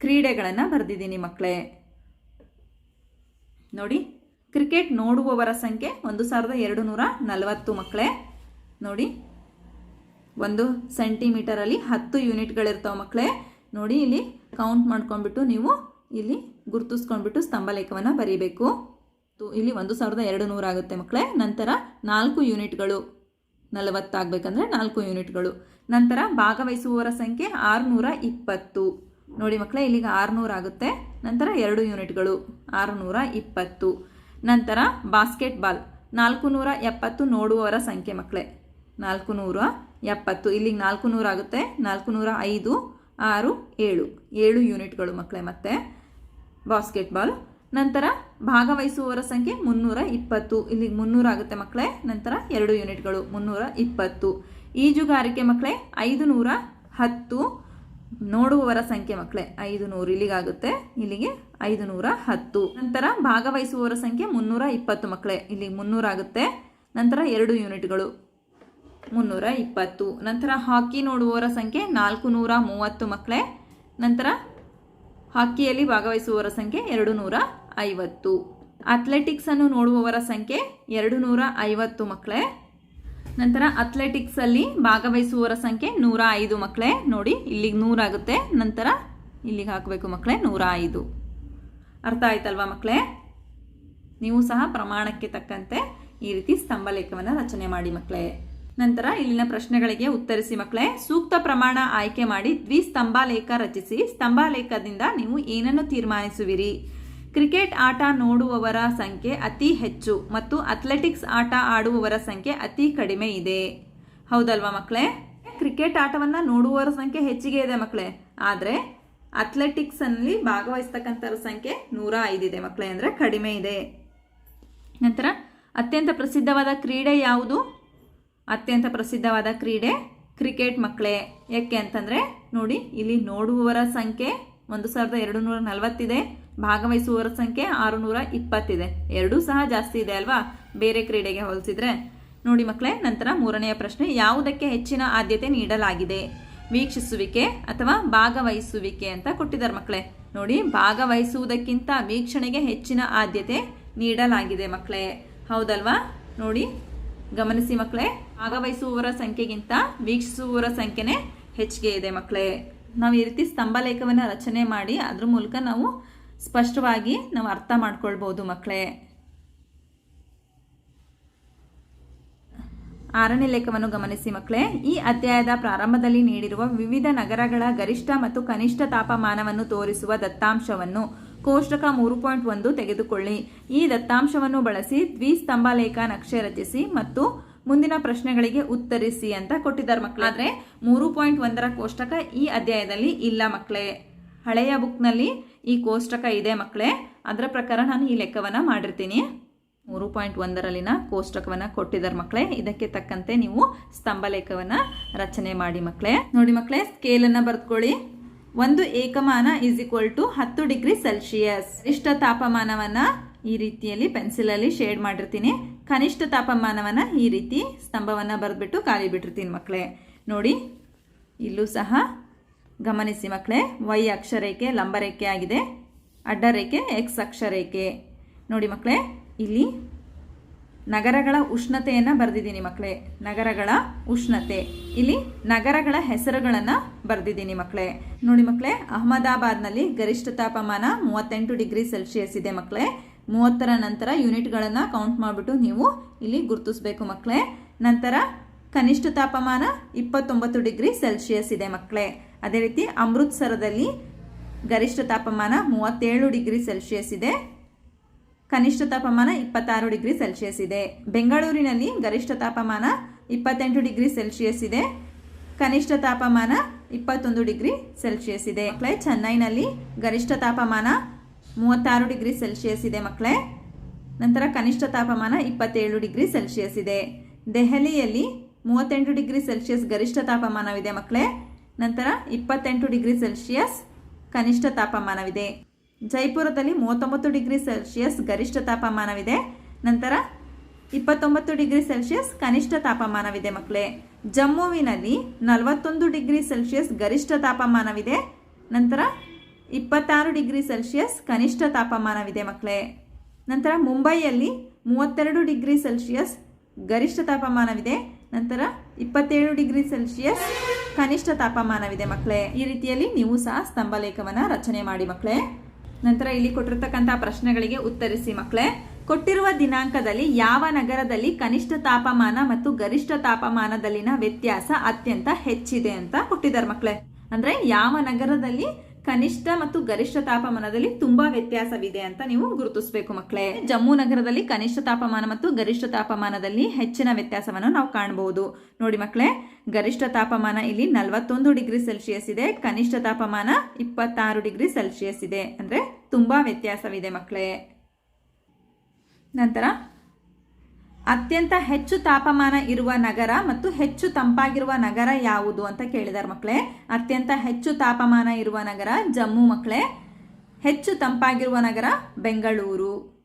ಕ್ರೀಡೆಗಳನ್ನು ಬರೆದಿದ್ದೀನಿ ಮಕ್ಕಳೇ. ನೋಡಿ, ಕ್ರಿಕೆಟ್ ನೋಡುವವರ ಸಂಖ್ಯೆ ಒಂದು ಸಾವಿರದ ಎರಡು ನೂರ ನಲವತ್ತು ಮಕ್ಕಳೇ. ನೋಡಿ, ಒಂದು ಸೆಂಟಿಮೀಟರಲ್ಲಿ ಹತ್ತು ಯೂನಿಟ್ಗಳಿರ್ತಾವೆ ಮಕ್ಕಳೇ. ನೋಡಿ, ಇಲ್ಲಿ ಕೌಂಟ್ ಮಾಡ್ಕೊಂಡ್ಬಿಟ್ಟು ನೀವು ಇಲ್ಲಿ ಗುರುತಿಸ್ಕೊಂಡ್ಬಿಟ್ಟು ಸ್ತಂಭ ಲೇಖವನ್ನು ಬರೀಬೇಕು. ಇಲ್ಲಿ ಒಂದು ಸಾವಿರದ ಎರಡು ನೂರು ಆಗುತ್ತೆ ಮಕ್ಕಳೇ. ನಂತರ ನಾಲ್ಕು ಯೂನಿಟ್ಗಳು. ನಲವತ್ತಾಗಬೇಕಂದ್ರೆ ನಾಲ್ಕು ಯೂನಿಟ್ಗಳು. ನಂತರ ಭಾಗವಹಿಸುವವರ ಸಂಖ್ಯೆ ಆರುನೂರ ಇಪ್ಪತ್ತು. ನೋಡಿ ಮಕ್ಕಳೇ ಇಲ್ಲಿಗೆ ಆರುನೂರು ಆಗುತ್ತೆ. ನಂತರ ಎರಡು ಯೂನಿಟ್ಗಳು, ಆರುನೂರ ಇಪ್ಪತ್ತು. ನಂತರ ಬಾಸ್ಕೆಟ್ ಬಾಲ್ ನಾಲ್ಕು ನೂರ ಎಪ್ಪತ್ತು ನೋಡುವವರ ಸಂಖ್ಯೆ ಮಕ್ಕಳೇ ನಾಲ್ಕು ನೂರ ಎಪ್ಪತ್ತು, ಇಲ್ಲಿಗೆ ನಾಲ್ಕು ನೂರು ಆಗುತ್ತೆ. ನಾಲ್ಕು ನೂರ ಐದು, ಆರು, ಏಳು. ಏಳು ಯೂನಿಟ್ಗಳು ಮಕ್ಕಳೇ ಮತ್ತೆ. ಬಾಸ್ಕೆಟ್ಬಾಲ್ ನಂತರ ಭಾಗವಹಿಸುವವರ ಸಂಖ್ಯೆ ಮುನ್ನೂರ ಇಪ್ಪತ್ತು. ಇಲ್ಲಿ ಮುನ್ನೂರ ಆಗುತ್ತೆ ಮಕ್ಕಳೇ. ನಂತರ ಎರಡು ಯೂನಿಟ್ಗಳು, ಮುನ್ನೂರ ಇಪ್ಪತ್ತು. ಈಜುಗಾರಿಕೆ ಮಕ್ಕಳೇ ಐದು ನೂರ ಹತ್ತು. ನೋಡುವವರ ಸಂಖ್ಯೆ ಮಕ್ಕಳೇ ಐದು ನೂರು ಇಲ್ಲಿಗಾಗುತ್ತೆ. ಇಲ್ಲಿಗೆ ಐದು ನೂರ ಹತ್ತು. ನಂತರ ಭಾಗವಹಿಸುವವರ ಸಂಖ್ಯೆ ಮುನ್ನೂರ ಇಪ್ಪತ್ತು ಮಕ್ಕಳೇ. ಇಲ್ಲಿಗೆ ಮುನ್ನೂರ ಆಗುತ್ತೆ. ನಂತರ ಎರಡು ಯೂನಿಟ್ಗಳು, ಮುನ್ನೂರ ಇಪ್ಪತ್ತು. ನಂತರ ಹಾಕಿ ನೋಡುವವರ ಸಂಖ್ಯೆ ನಾಲ್ಕು ನೂರ ಮೂವತ್ತು ಮಕ್ಕಳೇ. ನಂತರ ಹಾಕಿಯಲ್ಲಿ ಭಾಗವಹಿಸುವವರ ಸಂಖ್ಯೆ ಎರಡು ನೂರ ಐವತ್ತು. ಅಥ್ಲೆಟಿಕ್ಸ್ ಅನ್ನು ನೋಡುವವರ ಸಂಖ್ಯೆ ಎರಡು ನೂರ ಐವತ್ತು ಮಕ್ಕಳೇ. ನಂತರ ಅಥ್ಲೆಟಿಕ್ಸ್ ಅಲ್ಲಿ ಭಾಗವಹಿಸುವವರ ಸಂಖ್ಯೆ ನೂರ ಐದು ಮಕ್ಕಳೇ. ನೋಡಿ, ಇಲ್ಲಿಗೆ ನೂರಾಗುತ್ತೆ ನಂತರ ಇಲ್ಲಿಗೆ ಹಾಕಬೇಕು ಮಕ್ಕಳೇ, ನೂರ ಐದು. ಅರ್ಥ ಆಯ್ತಲ್ವಾ ಮಕ್ಕಳೇ? ನೀವು ಸಹ ಪ್ರಮಾಣಕ್ಕೆ ತಕ್ಕಂತೆ ಈ ರೀತಿ ಸ್ತಂಭ ಲೇಖವನ್ನು ರಚನೆ ಮಾಡಿ ಮಕ್ಕಳೇ. ನಂತರ ಇಲ್ಲಿನ ಪ್ರಶ್ನೆಗಳಿಗೆ ಉತ್ತರಿಸಿ ಮಕ್ಕಳೇ, ಸೂಕ್ತ ಪ್ರಮಾಣ ಆಯ್ಕೆ ಮಾಡಿ ದ್ವಿಸ್ತಂಭಾಲೇಖ ರಚಿಸಿ, ಸ್ತಂಭಾಲೇಖದಿಂದ ನೀವು ಏನನ್ನು ತೀರ್ಮಾನಿಸುವಿರಿ? ಕ್ರಿಕೆಟ್ ಆಟ ನೋಡುವವರ ಸಂಖ್ಯೆ ಅತಿ ಹೆಚ್ಚು ಮತ್ತು ಅಥ್ಲೆಟಿಕ್ಸ್ ಆಟ ಆಡುವವರ ಸಂಖ್ಯೆ ಅತಿ ಕಡಿಮೆ ಇದೆ. ಹೌದಲ್ವಾ ಮಕ್ಕಳೇ? ಕ್ರಿಕೆಟ್ ಆಟವನ್ನ ನೋಡುವವರ ಸಂಖ್ಯೆ ಹೆಚ್ಚಿಗೆ ಇದೆ ಮಕ್ಕಳೇ. ಆದರೆ ಅಥ್ಲೆಟಿಕ್ಸ್ ಅಲ್ಲಿ ಭಾಗವಹಿಸ್ತಕ್ಕಂಥವ್ರ ಸಂಖ್ಯೆ ನೂರ ಐದಿದೆ ಮಕ್ಕಳೇ, ಅಂದರೆ ಕಡಿಮೆ ಇದೆ. ನಂತರ ಅತ್ಯಂತ ಪ್ರಸಿದ್ಧವಾದ ಕ್ರೀಡೆ ಯಾವುದು? ಅತ್ಯಂತ ಪ್ರಸಿದ್ಧವಾದ ಕ್ರೀಡೆ ಕ್ರಿಕೆಟ್ ಮಕ್ಕಳೇ. ಯಾಕೆ ಅಂತಂದರೆ ನೋಡಿ, ಇಲ್ಲಿ ನೋಡುವವರ ಸಂಖ್ಯೆ ಒಂದು ಸಾವಿರದ ಎರಡು ನೂರ ನಲವತ್ತಿದೆ, ಭಾಗವಹಿಸುವವರ ಸಂಖ್ಯೆ ಆರುನೂರ ಇಪ್ಪತ್ತಿದೆ. ಎರಡೂ ಸಹ ಜಾಸ್ತಿ ಇದೆ ಅಲ್ವಾ? ಬೇರೆ ಕ್ರೀಡೆಗೆ ಹೋಲಿಸಿದ್ರೆ. ನೋಡಿ ಮಕ್ಕಳೇ, ನಂತರ ಮೂರನೆಯ ಪ್ರಶ್ನೆ, ಯಾವುದಕ್ಕೆ ಹೆಚ್ಚಿನ ಆದ್ಯತೆ ನೀಡಲಾಗಿದೆ? ವೀಕ್ಷಿಸುವಿಕೆ ಅಥವಾ ಭಾಗವಹಿಸುವಿಕೆ ಅಂತ ಕೊಟ್ಟಿದ್ದಾರೆ ಮಕ್ಕಳೇ. ನೋಡಿ, ಭಾಗವಹಿಸುವುದಕ್ಕಿಂತ ವೀಕ್ಷಣೆಗೆ ಹೆಚ್ಚಿನ ಆದ್ಯತೆ ನೀಡಲಾಗಿದೆ ಮಕ್ಕಳೇ. ಹೌದಲ್ವಾ? ನೋಡಿ ಗಮನಿಸಿ ಮಕ್ಕಳೇ, ಭಾಗವಹಿಸುವವರ ಸಂಖ್ಯೆಗಿಂತ ವೀಕ್ಷಿಸುವವರ ಸಂಖ್ಯೆನೇ ಹೆಚ್ಚಿಗೆ ಇದೆ ಮಕ್ಕಳೇ. ನಾವು ಈ ರೀತಿ ಸ್ತಂಭ ಲೇಖವನ್ನು ರಚನೆ ಮಾಡಿ ಅದ್ರ ಮೂಲಕ ನಾವು ಸ್ಪಷ್ಟವಾಗಿ ನಾವು ಅರ್ಥ ಮಾಡ್ಕೊಳ್ಬೋದು ಮಕ್ಕಳೇ. ಆರನೇ ಲೇಖವನ್ನು ಗಮನಿಸಿ ಮಕ್ಕಳೇ, ಈ ಅಧ್ಯಾಯದ ಪ್ರಾರಂಭದಲ್ಲಿ ನೀಡಿರುವ ವಿವಿಧ ನಗರಗಳ ಗರಿಷ್ಠ ಮತ್ತು ಕನಿಷ್ಠ ತಾಪಮಾನವನ್ನು ತೋರಿಸುವ ದತ್ತಾಂಶವನ್ನು ಕೋಷ್ಟಕ ಮೂರು ಪಾಯಿಂಟ್ ಒಂದು ತೆಗೆದುಕೊಳ್ಳಿ. ಈ ದತ್ತಾಂಶವನ್ನು ಬಳಸಿ ದ್ವಿಸ್ತಂಭ ಲೇಖ ನಕ್ಷೆ ರಚಿಸಿ ಮತ್ತು ಮುಂದಿನ ಪ್ರಶ್ನೆಗಳಿಗೆ ಉತ್ತರಿಸಿ ಅಂತ ಕೊಟ್ಟಿದ್ದಾರೆ ಮಕ್ಕಳು. ಆದರೆ ಮೂರು ಪಾಯಿಂಟ್ ಒಂದರ ಕೋಷ್ಟಕ ಈ ಅಧ್ಯಾಯದಲ್ಲಿ ಇಲ್ಲ ಮಕ್ಕಳೇ. ಹಳೆಯ ಬುಕ್ನಲ್ಲಿ ಈ ಕೋಷ್ಟಕ ಇದೆ ಮಕ್ಕಳೇ. ಅದರ ಪ್ರಕಾರ ನಾನು ಈ ಲೆಕ್ಕವನ್ನು ಮಾಡಿರ್ತೀನಿ. ಮೂರು ಪಾಯಿಂಟ್ ಒಂದರಲ್ಲಿನ ಕೋಷ್ಟಕವನ್ನು ಕೊಟ್ಟಿದ್ದಾರೆ ಮಕ್ಕಳೇ. ಇದಕ್ಕೆ ತಕ್ಕಂತೆ ನೀವು ಸ್ತಂಭ ಲೇಖವನ್ನು ರಚನೆ ಮಾಡಿ ಮಕ್ಕಳೇ. ನೋಡಿ ಮಕ್ಕಳೇ ಸ್ಕೇಲನ್ನು ಬರೆದುಕೊಳ್ಳಿ. ಒಂದು ಏಕಮಾನ ಈಸ್ ಈಕ್ವಲ್ ಟು ಹತ್ತು ಡಿಗ್ರಿ ಸೆಲ್ಸಿಯಸ್ ಗರಿಷ್ಠ ತಾಪಮಾನವನ್ನು ಈ ರೀತಿಯಲ್ಲಿ ಪೆನ್ಸಿಲಲ್ಲಿ ಶೇಡ್ ಮಾಡಿರ್ತೀನಿ. ಕನಿಷ್ಠ ತಾಪಮಾನವನ್ನು ಈ ರೀತಿ ಸ್ತಂಭವನ್ನು ಬರೆದ್ಬಿಟ್ಟು ಖಾಲಿ ಬಿಟ್ಟಿರ್ತೀನಿ ಮಕ್ಕಳೇ ನೋಡಿ, ಇಲ್ಲೂ ಸಹ ಗಮನಿಸಿ ಮಕ್ಕಳೇ ವೈ ಅಕ್ಷರೇಖೆ ಲಂಬರೇಖೆ ಆಗಿದೆ. ಅಡ್ಡರೇಖೆ ಎಕ್ಸ್ ಅಕ್ಷರೇಖೆ. ನೋಡಿ ಮಕ್ಕಳೇ ಇಲ್ಲಿ ನಗರಗಳ ಉಷ್ಣತೆಯನ್ನು ಬರೆದಿದ್ದೀನಿ ಮಕ್ಕಳೇ ನಗರಗಳ ಉಷ್ಣತೆ. ಇಲ್ಲಿ ನಗರಗಳ ಹೆಸರುಗಳನ್ನು ಬರೆದಿದ್ದೀನಿ ಮಕ್ಕಳೇ ನೋಡಿ ಮಕ್ಕಳೇ ಅಹಮದಾಬಾದ್ನಲ್ಲಿ ಗರಿಷ್ಠ ತಾಪಮಾನ ಮೂವತ್ತೆಂಟು ಡಿಗ್ರಿ ಸೆಲ್ಸಿಯಸ್ ಇದೆ ಮಕ್ಕಳೇ ಮೂವತ್ತರ ನಂತರ ಯೂನಿಟ್ಗಳನ್ನು ಕೌಂಟ್ ಮಾಡಿಬಿಟ್ಟು ನೀವು ಇಲ್ಲಿ ಗುರುತಿಸ್ಬೇಕು ಮಕ್ಕಳೇ ನಂತರ ಕನಿಷ್ಠ ತಾಪಮಾನ ಇಪ್ಪತ್ತೊಂಬತ್ತು ಡಿಗ್ರಿ ಸೆಲ್ಸಿಯಸ್ ಇದೆ ಮಕ್ಕಳೇ ಅದೇ ರೀತಿ ಅಮೃತ್ಸರದಲ್ಲಿ ಗರಿಷ್ಠ ತಾಪಮಾನ ಮೂವತ್ತೇಳು ಡಿಗ್ರಿ ಸೆಲ್ಸಿಯಸ್ ಇದೆ. ಕನಿಷ್ಠ ತಾಪಮಾನ ಇಪ್ಪತ್ತಾರು ಡಿಗ್ರಿ ಸೆಲ್ಸಿಯಸ್ ಇದೆ. ಬೆಂಗಳೂರಿನಲ್ಲಿ ಗರಿಷ್ಠ ತಾಪಮಾನ ಇಪ್ಪತ್ತೆಂಟು ಡಿಗ್ರಿ ಸೆಲ್ಸಿಯಸ್ ಇದೆ. ಕನಿಷ್ಠ ತಾಪಮಾನ ಇಪ್ಪತ್ತೊಂದು ಡಿಗ್ರಿ ಸೆಲ್ಸಿಯಸ್ ಇದೆ. ಮಕ್ಕಳೇ, ಚೆನ್ನೈನಲ್ಲಿ ಗರಿಷ್ಠ ತಾಪಮಾನ ಮೂವತ್ತಾರು ಡಿಗ್ರಿ ಸೆಲ್ಸಿಯಸ್ ಇದೆ ಮಕ್ಕಳೇ. ನಂತರ ಕನಿಷ್ಠ ತಾಪಮಾನ ಇಪ್ಪತ್ತೇಳು ಡಿಗ್ರಿ ಸೆಲ್ಸಿಯಸ್ ಇದೆ. ದೆಹಲಿಯಲ್ಲಿ ಮೂವತ್ತೆಂಟು ಡಿಗ್ರಿ ಸೆಲ್ಸಿಯಸ್ ಗರಿಷ್ಠ ತಾಪಮಾನವಿದೆ ಮಕ್ಕಳೇ. ನಂತರ ಇಪ್ಪತ್ತೆಂಟು ಡಿಗ್ರಿ ಸೆಲ್ಸಿಯಸ್ ಕನಿಷ್ಠ ತಾಪಮಾನವಿದೆ. ಜೈಪುರದಲ್ಲಿ ಮೂವತ್ತೊಂಬತ್ತು ಡಿಗ್ರಿ ಸೆಲ್ಸಿಯಸ್ ಗರಿಷ್ಠ ತಾಪಮಾನವಿದೆ. ನಂತರ ಇಪ್ಪತ್ತೊಂಬತ್ತು ಡಿಗ್ರಿ ಸೆಲ್ಸಿಯಸ್ ಕನಿಷ್ಠ ತಾಪಮಾನವಿದೆ ಮಕ್ಕಳೇ. ಜಮ್ಮುವಿನಲ್ಲಿ ನಲವತ್ತೊಂದು ಡಿಗ್ರಿ ಸೆಲ್ಸಿಯಸ್ ಗರಿಷ್ಠ ತಾಪಮಾನವಿದೆ. ನಂತರ ಇಪ್ಪತ್ತಾರು ಡಿಗ್ರಿ ಸೆಲ್ಸಿಯಸ್ ಕನಿಷ್ಠ ತಾಪಮಾನವಿದೆ ಮಕ್ಕಳೇ. ನಂತರ ಮುಂಬೈಯಲ್ಲಿ ಮೂವತ್ತೆರಡು ಡಿಗ್ರಿ ಸೆಲ್ಸಿಯಸ್ ಗರಿಷ್ಠ ತಾಪಮಾನವಿದೆ. ನಂತರ ಇಪ್ಪತ್ತೇಳು ಡಿಗ್ರಿ ಸೆಲ್ಸಿಯಸ್ ಕನಿಷ್ಠ ತಾಪಮಾನವಿದೆ ಮಕ್ಕಳೇ. ಈ ರೀತಿಯಲ್ಲಿ ನೀವು ಸಹ ಸ್ತಂಭ ಲೇಖವನ್ನು ರಚನೆ ಮಾಡಿ ಮಕ್ಕಳೇ. ನಂತರ ಇಲ್ಲಿ ಕೊಟ್ಟಿರ್ತಕ್ಕಂಥ ಪ್ರಶ್ನೆಗಳಿಗೆ ಉತ್ತರಿಸಿ ಮಕ್ಕಳೇ. ಕೊಟ್ಟಿರುವ ದಿನಾಂಕದಲ್ಲಿ ಯಾವ ನಗರದಲ್ಲಿ ಕನಿಷ್ಠ ತಾಪಮಾನ ಮತ್ತು ಗರಿಷ್ಠ ತಾಪಮಾನದಲ್ಲಿನ ವ್ಯತ್ಯಾಸ ಅತ್ಯಂತ ಹೆಚ್ಚಿದೆ ಅಂತ ಕೊಟ್ಟಿದ್ದಾರೆ ಮಕ್ಕಳೇ. ಅಂದ್ರೆ ಯಾವ ನಗರದಲ್ಲಿ ಕನಿಷ್ಠ ಮತ್ತು ಗರಿಷ್ಠ ತಾಪಮಾನದಲ್ಲಿ ತುಂಬಾ ವ್ಯತ್ಯಾಸವಿದೆ ಅಂತ ನೀವು ಗುರುತಿಸಬೇಕು ಮಕ್ಕಳೇ. ಜಮ್ಮು ನಗರದಲ್ಲಿ ಕನಿಷ್ಠ ತಾಪಮಾನ ಮತ್ತು ಗರಿಷ್ಠ ತಾಪಮಾನದಲ್ಲಿ ಹೆಚ್ಚಿನ ವ್ಯತ್ಯಾಸವನ್ನು ನಾವು ಕಾಣಬಹುದು ನೋಡಿ ಮಕ್ಕಳೇ, ಗರಿಷ್ಠ ತಾಪಮಾನ ಇಲ್ಲಿ ನಲವತ್ತೊಂದು ಡಿಗ್ರಿ ಸೆಲ್ಸಿಯಸ್ ಇದೆ, ಕನಿಷ್ಠ ತಾಪಮಾನ ಇಪ್ಪತ್ತಾರು ಡಿಗ್ರಿ ಸೆಲ್ಸಿಯಸ್ ಇದೆ. ಅಂದ್ರೆ ತುಂಬಾ ವ್ಯತ್ಯಾಸವಿದೆ ಮಕ್ಕಳೇ. ನಂತರ ಅತ್ಯಂತ ಹೆಚ್ಚು ತಾಪಮಾನ ಇರುವ ನಗರ ಮತ್ತು ಹೆಚ್ಚು ತಂಪಾಗಿರುವ ನಗರ ಯಾವುದು ಅಂತ ಕೇಳಿದಾರೆ ಮಕ್ಕಳೇ ಅತ್ಯಂತ ಹೆಚ್ಚು ತಾಪಮಾನ ಇರುವ ನಗರ ಜಮ್ಮು ಮಕ್ಕಳೇ ಹೆಚ್ಚು ತಂಪಾಗಿರುವ ನಗರ ಬೆಂಗಳೂರು.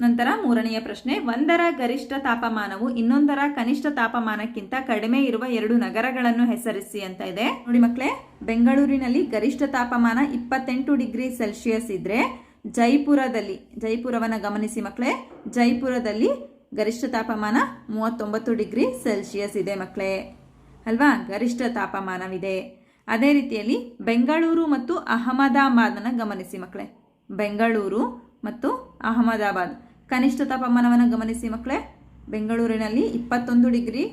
ನಂತರ ಮೂರನೆಯ ಪ್ರಶ್ನೆ, ಒಂದರ ಗರಿಷ್ಠ ತಾಪಮಾನವು ಇನ್ನೊಂದರ ಕನಿಷ್ಠ ತಾಪಮಾನಕ್ಕಿಂತ ಕಡಿಮೆ ಇರುವ ಎರಡು ನಗರಗಳನ್ನು ಹೆಸರಿಸಿ ಅಂತ ಇದೆ. ನೋಡಿ ಮಕ್ಕಳೇ ಬೆಂಗಳೂರಿನಲ್ಲಿ ಗರಿಷ್ಠ ತಾಪಮಾನ ಇಪ್ಪತ್ತೆಂಟು ಡಿಗ್ರಿ ಸೆಲ್ಸಿಯಸ್ ಇದ್ರೆ ಜೈಪುರದಲ್ಲಿ, ಜೈಪುರವನ್ನು ಗಮನಿಸಿ ಮಕ್ಕಳೇ ಜೈಪುರದಲ್ಲಿ ಗರಿಷ್ಠ ತಾಪಮಾನ ಮೂವತ್ತೊಂಬತ್ತು ಡಿಗ್ರಿ ಸೆಲ್ಸಿಯಸ್ ಇದೆ ಮಕ್ಕಳೇ ಅಲ್ವಾ? ಗರಿಷ್ಠ ತಾಪಮಾನವಿದೆ. ಅದೇ ರೀತಿಯಲ್ಲಿ ಬೆಂಗಳೂರು ಮತ್ತು ಅಹಮದಾಬಾದನ್ನು ಗಮನಿಸಿ ಮಕ್ಕಳೇ ಬೆಂಗಳೂರು ಮತ್ತು ಅಹಮದಾಬಾದ್. ಕನಿಷ್ಠ ತಾಪಮಾನವನ್ನು ಗಮನಿಸಿ ಮಕ್ಕಳೇ ಬೆಂಗಳೂರಿನಲ್ಲಿ ಇಪ್ಪತ್ತೊಂದು ಡಿಗ್ರಿ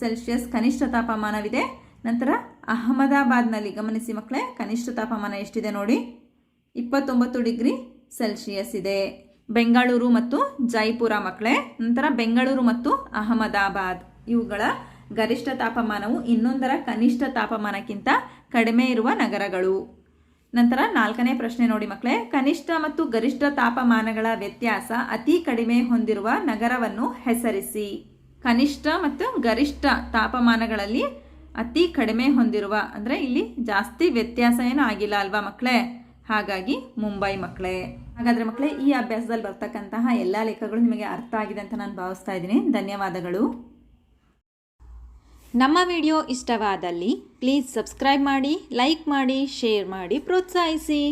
ಸೆಲ್ಸಿಯಸ್ ಕನಿಷ್ಠ ತಾಪಮಾನವಿದೆ. ನಂತರ ಅಹಮದಾಬಾದ್ನಲ್ಲಿ ಗಮನಿಸಿ ಮಕ್ಕಳೇ ಕನಿಷ್ಠ ತಾಪಮಾನ ಎಷ್ಟಿದೆ ನೋಡಿ? ಇಪ್ಪತ್ತೊಂಬತ್ತು ಡಿಗ್ರಿ ಸೆಲ್ಸಿಯಸ್ ಇದೆ. ಬೆಂಗಳೂರು ಮತ್ತು ಜೈಪುರ ಮಕ್ಕಳೇ ನಂತರ ಬೆಂಗಳೂರು ಮತ್ತು ಅಹಮದಾಬಾದ್. ಇವುಗಳ ಗರಿಷ್ಠ ತಾಪಮಾನವು ಇನ್ನೊಂದರ ಕನಿಷ್ಠ ತಾಪಮಾನಕ್ಕಿಂತ ಕಡಿಮೆ ಇರುವ ನಗರಗಳು. ನಂತರ ನಾಲ್ಕನೇ ಪ್ರಶ್ನೆ ನೋಡಿ ಮಕ್ಕಳೇ ಕನಿಷ್ಠ ಮತ್ತು ಗರಿಷ್ಠ ತಾಪಮಾನಗಳ ವ್ಯತ್ಯಾಸ ಅತಿ ಕಡಿಮೆ ಹೊಂದಿರುವ ನಗರವನ್ನು ಹೆಸರಿಸಿ. ಕನಿಷ್ಠ ಮತ್ತು ಗರಿಷ್ಠ ತಾಪಮಾನಗಳಲ್ಲಿ ಅತಿ ಕಡಿಮೆ ಹೊಂದಿರುವ, ಅಂದರೆ ಇಲ್ಲಿ ಜಾಸ್ತಿ ವ್ಯತ್ಯಾಸ ಏನೂ ಆಗಿಲ್ಲ ಅಲ್ವಾ ಮಕ್ಕಳೇ ಹಾಗಾಗಿ ಮುಂಬೈ ಮಕ್ಕಳೇ ಹಾಗಾದರೆ ಮಕ್ಕಳೇ, ಈ ಅಭ್ಯಾಸದಲ್ಲಿ ಬರ್ತಕ್ಕಂತಹ ಎಲ್ಲ ಲೆಕ್ಕಗಳು ನಿಮಗೆ ಅರ್ಥ ಆಗಿದೆ ಅಂತ ನಾನು ಭಾವಿಸ್ತಾ ಇದ್ದೀನಿ. ಧನ್ಯವಾದಗಳು. ನಮ್ಮ ವಿಡಿಯೋ ಇಷ್ಟವಾದಲ್ಲಿ ಪ್ಲೀಸ್ ಸಬ್ಸ್ಕ್ರೈಬ್ ಮಾಡಿ ಲೈಕ್ ಮಾಡಿ ಶೇರ್ ಮಾಡಿ, ಪ್ರೋತ್ಸಾಹಿಸಿ.